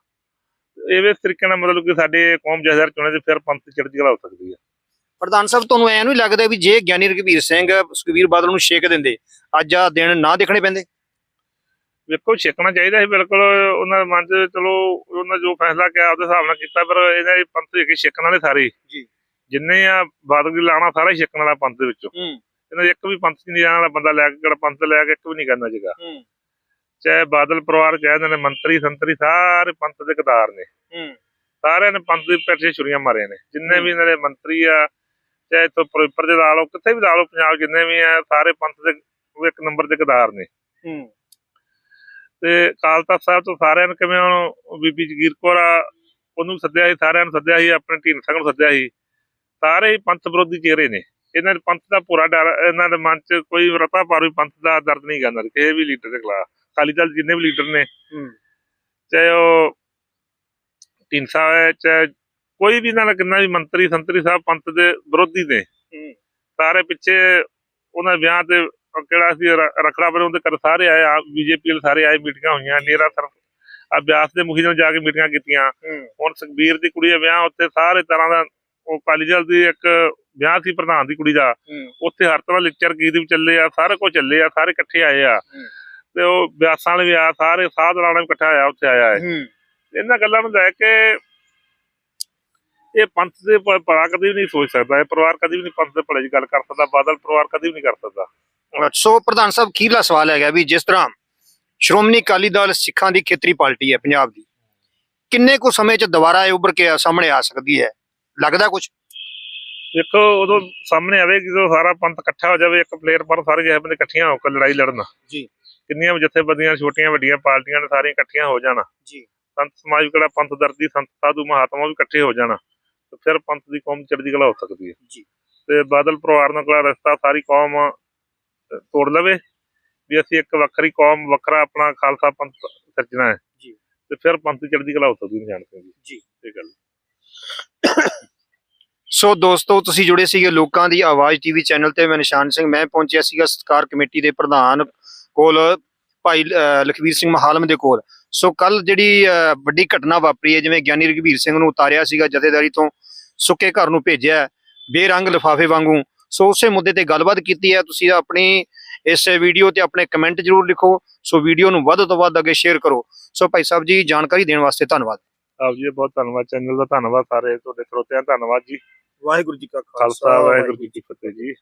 ਇਹ ਇਸ ਤਰੀਕੇ ਨਾਲ ਮਤਲਬ ਕਿ ਸਾਡੇ ਕੌਮ ਜਹਦਰ ਚੁਣੇ ਤੇ ਫਿਰ ਪੰਥ ਚੜ੍ਹਦੀ ਕਲਾ ਹੋ ਸਕਦੀ ਆ। ਪ੍ਰਧਾਨ ਸਾਹਿਬ ਤੁਹਾਨੂੰ ਐ ਨਹੀਂ ਲੱਗਦਾ ਵੀ ਜੇ ਗਿਆਨੀ ਰਘਬੀਰ ਸਿੰਘ ਸੁਖਬੀਰ ਬਾਦਲ ਨੂੰ ਛੇਕ ਦਿੰਦੇ ਅੱਜ ਆ ਦਿਨ ਨਾ ਦੇਖਣੇ ਪੈਂਦੇ? ਵੇਖੋ ਛੇਕਣਾ ਚਾਹੀਦਾ ਸੀ ਬਿਲਕੁਲ ਉਹਨਾਂ ਦੇ ਮਨ 'ਚ ਚਲੋ ਉਹਨਾਂ ਜੋ ਫੈਸਲਾ ਕਿਹਾ ਉਹਦੇ ਹਿਸਾਬ ਨਾਲ ਕੀਤਾ ਪਰ ਇਹਨਾਂ ਦੇ ਪੰਥ ਹੈਗੇ ਛੇਕਣ ਵਾਲੇ ਸਾਰੇ। ਜੀ। ਜਿੰਨੇ ਆ ਬਾਦਲ ਦੀ ਲਾਣਾ ਸਾਰਾ ਛੇਕਣ ਵਾਲਾ ਪੰਥ ਦੇ ਵਿੱਚੋਂ। ਇਹਨਾਂ ਦੇ ਇੱਕ ਵੀ ਪੰਥ 'ਚ ਨਹੀਂ ਜਾਣ ਵਾਲਾ ਬੰਦਾ ਲੈ ਕੇ ਕਿਹੜਾ ਪੰਥ ਲੈ ਕੇ ਇੱਕ ਵੀ ਨਹੀਂ ਕਰਨਾ ਜਗਾ ਚਾਹੇ ਬਾਦਲ ਪਰਿਵਾਰ ਕਹਿੰਦੇ ਨੇ ਮੰਤਰੀ ਸੰਤਰੀ ਸਾਰੇ ਪੰਥ ਦੇ ਗਦਾਰ ਨੇ। ਸਾਰਿਆਂ ਨੇ ਪੰਥ ਦੇ ਪਿੱਛੇ ਛੁਰੀਆਂ ਮਾਰੇ ਨੇ। ਜਿੰਨੇ ਵੀ ਇਹਨਾਂ ਦੇ ਮੰਤਰੀ ਆ ਚਾਹੇ ਤੋਂ ਦੇ ਲਾ ਲਓ ਕਿੱਥੇ ਵੀ ਲਾ ਲਓ ਪੰਜਾਬ ਜਿੰਨੇ ਵੀ ਆ ਸਾਰੇ ਪੰਥ ਦੇ ਉਹ ਇੱਕ ਨੰਬਰ ਦੇ ਗਦਾਰ ਨੇ। ਹੂੰ। ਤੇ ਅਕਾਲ ਤਖਤ ਸਾਹਿਬ ਤੋਂ ਸਾਰਿਆਂ ਨੂੰ ਕਿਵੇਂ ਹੁਣ ਬੀਬੀ ਜਗੀਰ ਕੌਰ ਆ ਉਹਨੂੰ ਸੱਦਿਆ ਸੀ ਸਾਰਿਆਂ ਨੂੰ ਸੱਦਿਆ ਸੀ ਆਪਣੇ ਢੀਂਡ ਸਿੰਘ ਨੂੰ ਸੱਦਿਆ ਸੀ। ਸਾਰੇ ਹੀ ਪੰਥ ਵਿਰੋਧੀ ਚਿਹਰੇ ਨੇ। ਇਹਨਾਂ ਦੇ ਪੰਥ ਦਾ ਪੂਰਾ ਡਰ ਇਹਨਾਂ ਦੇ ਮਨ 'ਚ ਕੋਈ ਰਤਾ ਪਾਰੂ ਪੰਥ ਦਾ ਦਰਦ ਨਹੀਂ ਕਰਨਾ ਕਿਸੇ ਵੀ ਲੀਡਰ ਦੇ ਖਿਲਾਫ। ਅਕਾਲੀ ਦਲ ਜਿੰਨੇ ਵੀ ਲੀਡਰ ਨੇ ਹੂੰ। ਚਾਹੇ ਉਹ ਢੀਂਡਸਾ ਹੈ ਚਾਹੇ ਕੋਈ ਵੀ ਇਹਨਾਂ ਦਾ ਕਿੰਨਾ ਵੀ ਮੰਤਰੀ ਸੰਤਰੀ ਸਾਹਿਬ ਪੰਥ ਦੇ ਵਿਰੋਧੀ ਨੇ ਸਾਰੇ ਪਿੱਛੇ ਉਹਨਾਂ ਦੇ ਵਿਆਹ ਤੇ ਕਿਹੜਾ ਸੀ ਰਖੜਾ ਬਰੇ ਉਹਦੇ ਕਰ ਸਾਰੇ ਆਏ ਆ ਬੀਜੇਪੀ ਵਾਲੇ ਸਾਰੇ ਆਏ ਮੀਟਿੰਗਾਂ ਹੋਈਆਂ ਨੇਰਾ ਸਰ ਆ ਬਿਆਸ ਦੇ ਮੁਖੀ ਨਾਲ ਜਾ ਕੇ ਮੀਟਿੰਗਾਂ ਕੀਤੀਆਂ। ਹੁਣ ਸੁਖਬੀਰ ਦੀ ਕੁੜੀ ਦਾ ਵਿਆਹ ਉੱਥੇ ਸਾਰੇ ਤਰ੍ਹਾਂ ਦਾ ਉਹ ਅਕਾਲੀ ਦਲ ਦੀ ਇੱਕ ਵਿਆਹ ਸੀ ਪ੍ਰਧਾਨ ਦੀ ਕੁੜੀ ਦਾ। ਉੱਥੇ ਹਰ ਤਰ੍ਹਾਂ ਲੈਕਚਰ ਗੀਤ ਵੀ ਚੱਲੇ ਆ ਸਾਰੇ ਕੁਝ ਚੱਲੇ ਆ ਸਾਰੇ ਇਕੱਠੇ ਆਏ ਆ। ਤੇ ਉਹ ਬਿਆਸਾਂ ਵਾਲੇ ਵੀ ਆ ਸਾਰੇ ਸਾਧ ਵੀ ਇਕੱਠਾ ਆਇਆ ਉੱਥੇ ਆਇਆ ਹੂੰ। ਇਹਨਾਂ ਗੱਲਾਂ ਨੂੰ ਲੈ ਕੇ ਇਹ ਪੰਥ ਦੇ ਭਲਾ ਕਦੀ ਵੀ ਨਹੀਂ ਸੋਚ ਸਕਦਾ ਇਹ ਪਰਿਵਾਰ ਕਦੀ ਵੀ ਨਹੀਂ ਪੰਥ ਦੇ ਭਲੇ ਦੀ ਗੱਲ ਕਰ ਸਕਦਾ ਬਾਦਲ ਪਰਿਵਾਰ ਕਦੀ ਵੀ ਨਹੀਂ ਕਰ ਸਕਦਾ। ਸੋ ਪ੍ਰਧਾਨ ਸਾਹਿਬ ਅਖੀਰਲਾ ਸਵਾਲ ਹੈਗਾ ਵੀ ਜਿਸ ਤਰ੍ਹਾਂ ਸ਼੍ਰੋਮਣੀ ਅਕਾਲੀ ਦਲ ਸਿੱਖਾਂ ਦੀ ਖੇਤਰੀ ਪਾਰਟੀ ਹੈ ਪੰਜਾਬ ਦੀ ਕਿੰਨੇ ਕੁ ਸਮੇਂ 'ਚ ਦੁਬਾਰਾ ਇਹ ਉੱਭਰ ਕੇ ਸਾਹਮਣੇ ਆ ਸਕਦੀ ਹੈ? ਲੱਗਦਾ ਕੁਝ ਦੇਖੋ ਉਦੋਂ ਸਾਹਮਣੇ ਆਵੇਗੀ ਜਦੋਂ ਸਾਰਾ ਪੰਥ ਇਕੱਠਾ ਹੋ ਜਾਵੇ ਇੱਕ ਪਲੇਅਰ ਪਰ ਸਾਰੇ ਜਿਹੇ ਬੰਦੇ ਇਕੱਠੀਆਂ ਹੋ ਕੇ ਲੜਾਈ ਲੜਨ। ਜੀ। ਕਿੰਨੀਆਂ ਜਥੇਬੰਦੀਆਂ ਛੋਟੀਆਂ ਵੱਡੀਆਂ ਪਾਰਟੀਆਂ ਨੇ ਸਾਰੀਆਂ ਇਕੱਠੀਆਂ ਹੋ ਜਾਣ। ਜੀ। ਸੰਤ ਸਮਾਜ ਕਿਹੜਾ ਪੰਥ ਦਰਦੀ ਸੰਤ ਸਾਧੂ ਮਹਾਤਮਾ ਵੀ ਇਕੱਠੇ ਹੋ ਜਾਣ। ਫਿਰ ਪੰਥ ਦੀ ਕੌਮ ਚੜ੍ਹਦੀ ਕਲਾ ਹੋ ਸਕਦੀ ਹੈ। ਜੀ। ਤੇ ਬਾਦਲ ਪਰਿਵਾਰ ਨਾਲ ਕੋਲ ਰਸਤਾ ਸਾਰੀ ਕੌਮ ਤੋੜ ਲਵੇ। ਵੀ ਅਸੀਂ ਇੱਕ ਵੱਖਰੀ ਕੌਮ ਵੱਖਰਾ ਆਪਣਾ ਖਾਲਸਾ ਪੰਥ ਸਿਰਜਣਾ ਹੈ। ਜੀ। ਤੇ ਫਿਰ ਪੰਥ ਦੀ ਚੜ੍ਹਦੀ ਕਲਾ ਹੋ ਸਕਦੀ ਹੈ ਜਾਣ ਸਿੰਘ ਜੀ। ਜੀ। ਇਹ ਗੱਲ। ਸੋ ਦੋਸਤੋ ਤੁਸੀਂ ਜੁੜੇ ਸੀਗੇ ਲੋਕਾਂ ਦੀ ਆਵਾਜ਼ ਟੀਵੀ ਚੈਨਲ ਤੇ। ਮੈਂ ਨਿਸ਼ਾਨ ਸਿੰਘ ਮੈਂ ਪਹੁੰਚਿਆ ਸੀਗਾ ਸਤਕਾਰ ਕਮੇਟੀ ਦੇ ਪ੍ਰਧਾਨ ਕੋਲ ਭਾਈ ਲਖਵੀਰ ਸਿੰਘ ਮਹਾਲਮ ਦੇ ਕੋਲ। ਸੋ ਕੱਲ ਜਿਹੜੀ ਵੱਡੀ ਘਟਨਾ ਵਾਪਰੀ ਹੈ ਜਿਵੇਂ ਗਿਆਨੀ ਰਘਬੀਰ ਸਿੰਘ ਨੂੰ ਉਤਾਰਿਆ ਸੀਗਾ ਜਥੇਦਾਰੀ ਤੋਂ ਸੁੱਕੇ ਘਰ ਨੂੰ ਭੇਜਿਆ ਹੈ, ਬੇਰੰਗ ਲਿਫਾਫੇ ਵਾਂਗੂ। ਸੋ ਉਸੇ ਮੁੱਦੇ ਤੇ ਗੱਲਬਾਤ ਕੀਤੀ ਹੈ। ਤੁਸੀਂ ਆਪਣੀ ਇਸ ਵੀਡੀਓ ਤੇ ਆਪਣੇ ਕਮੈਂਟ ਜਰੂਰ ਲਿਖੋ। ਸੋ ਵੀਡੀਓ ਨੂੰ ਵੱਧ ਤੋਂ ਵੱਧ ਅੱਗੇ ਸ਼ੇਅਰ ਕਰੋ। ਸੋ ਭਾਈ ਸਾਹਿਬ ਜੀ ਜਾਣਕਾਰੀ ਦੇਣ ਵਾਸਤੇ ਧੰਨਵਾਦ। ਆਪ ਜੀ ਬਹੁਤ ਧੰਨਵਾਦ। ਚੈਨਲ ਦਾ ਧੰਨਵਾਦ ਸਾਰੇ ਤੁਹਾਡੇ ਸਰੋਤਿਆਂ ਧੰਨਵਾਦ ਜੀ। ਵਾਹਿਗੁਰੂ ਜੀ ਕਾ ਖਾਲਸਾ ਵਾਹਿਗੁਰੂ ਜੀ ਕੀ ਫਤਿਹ ਜੀ।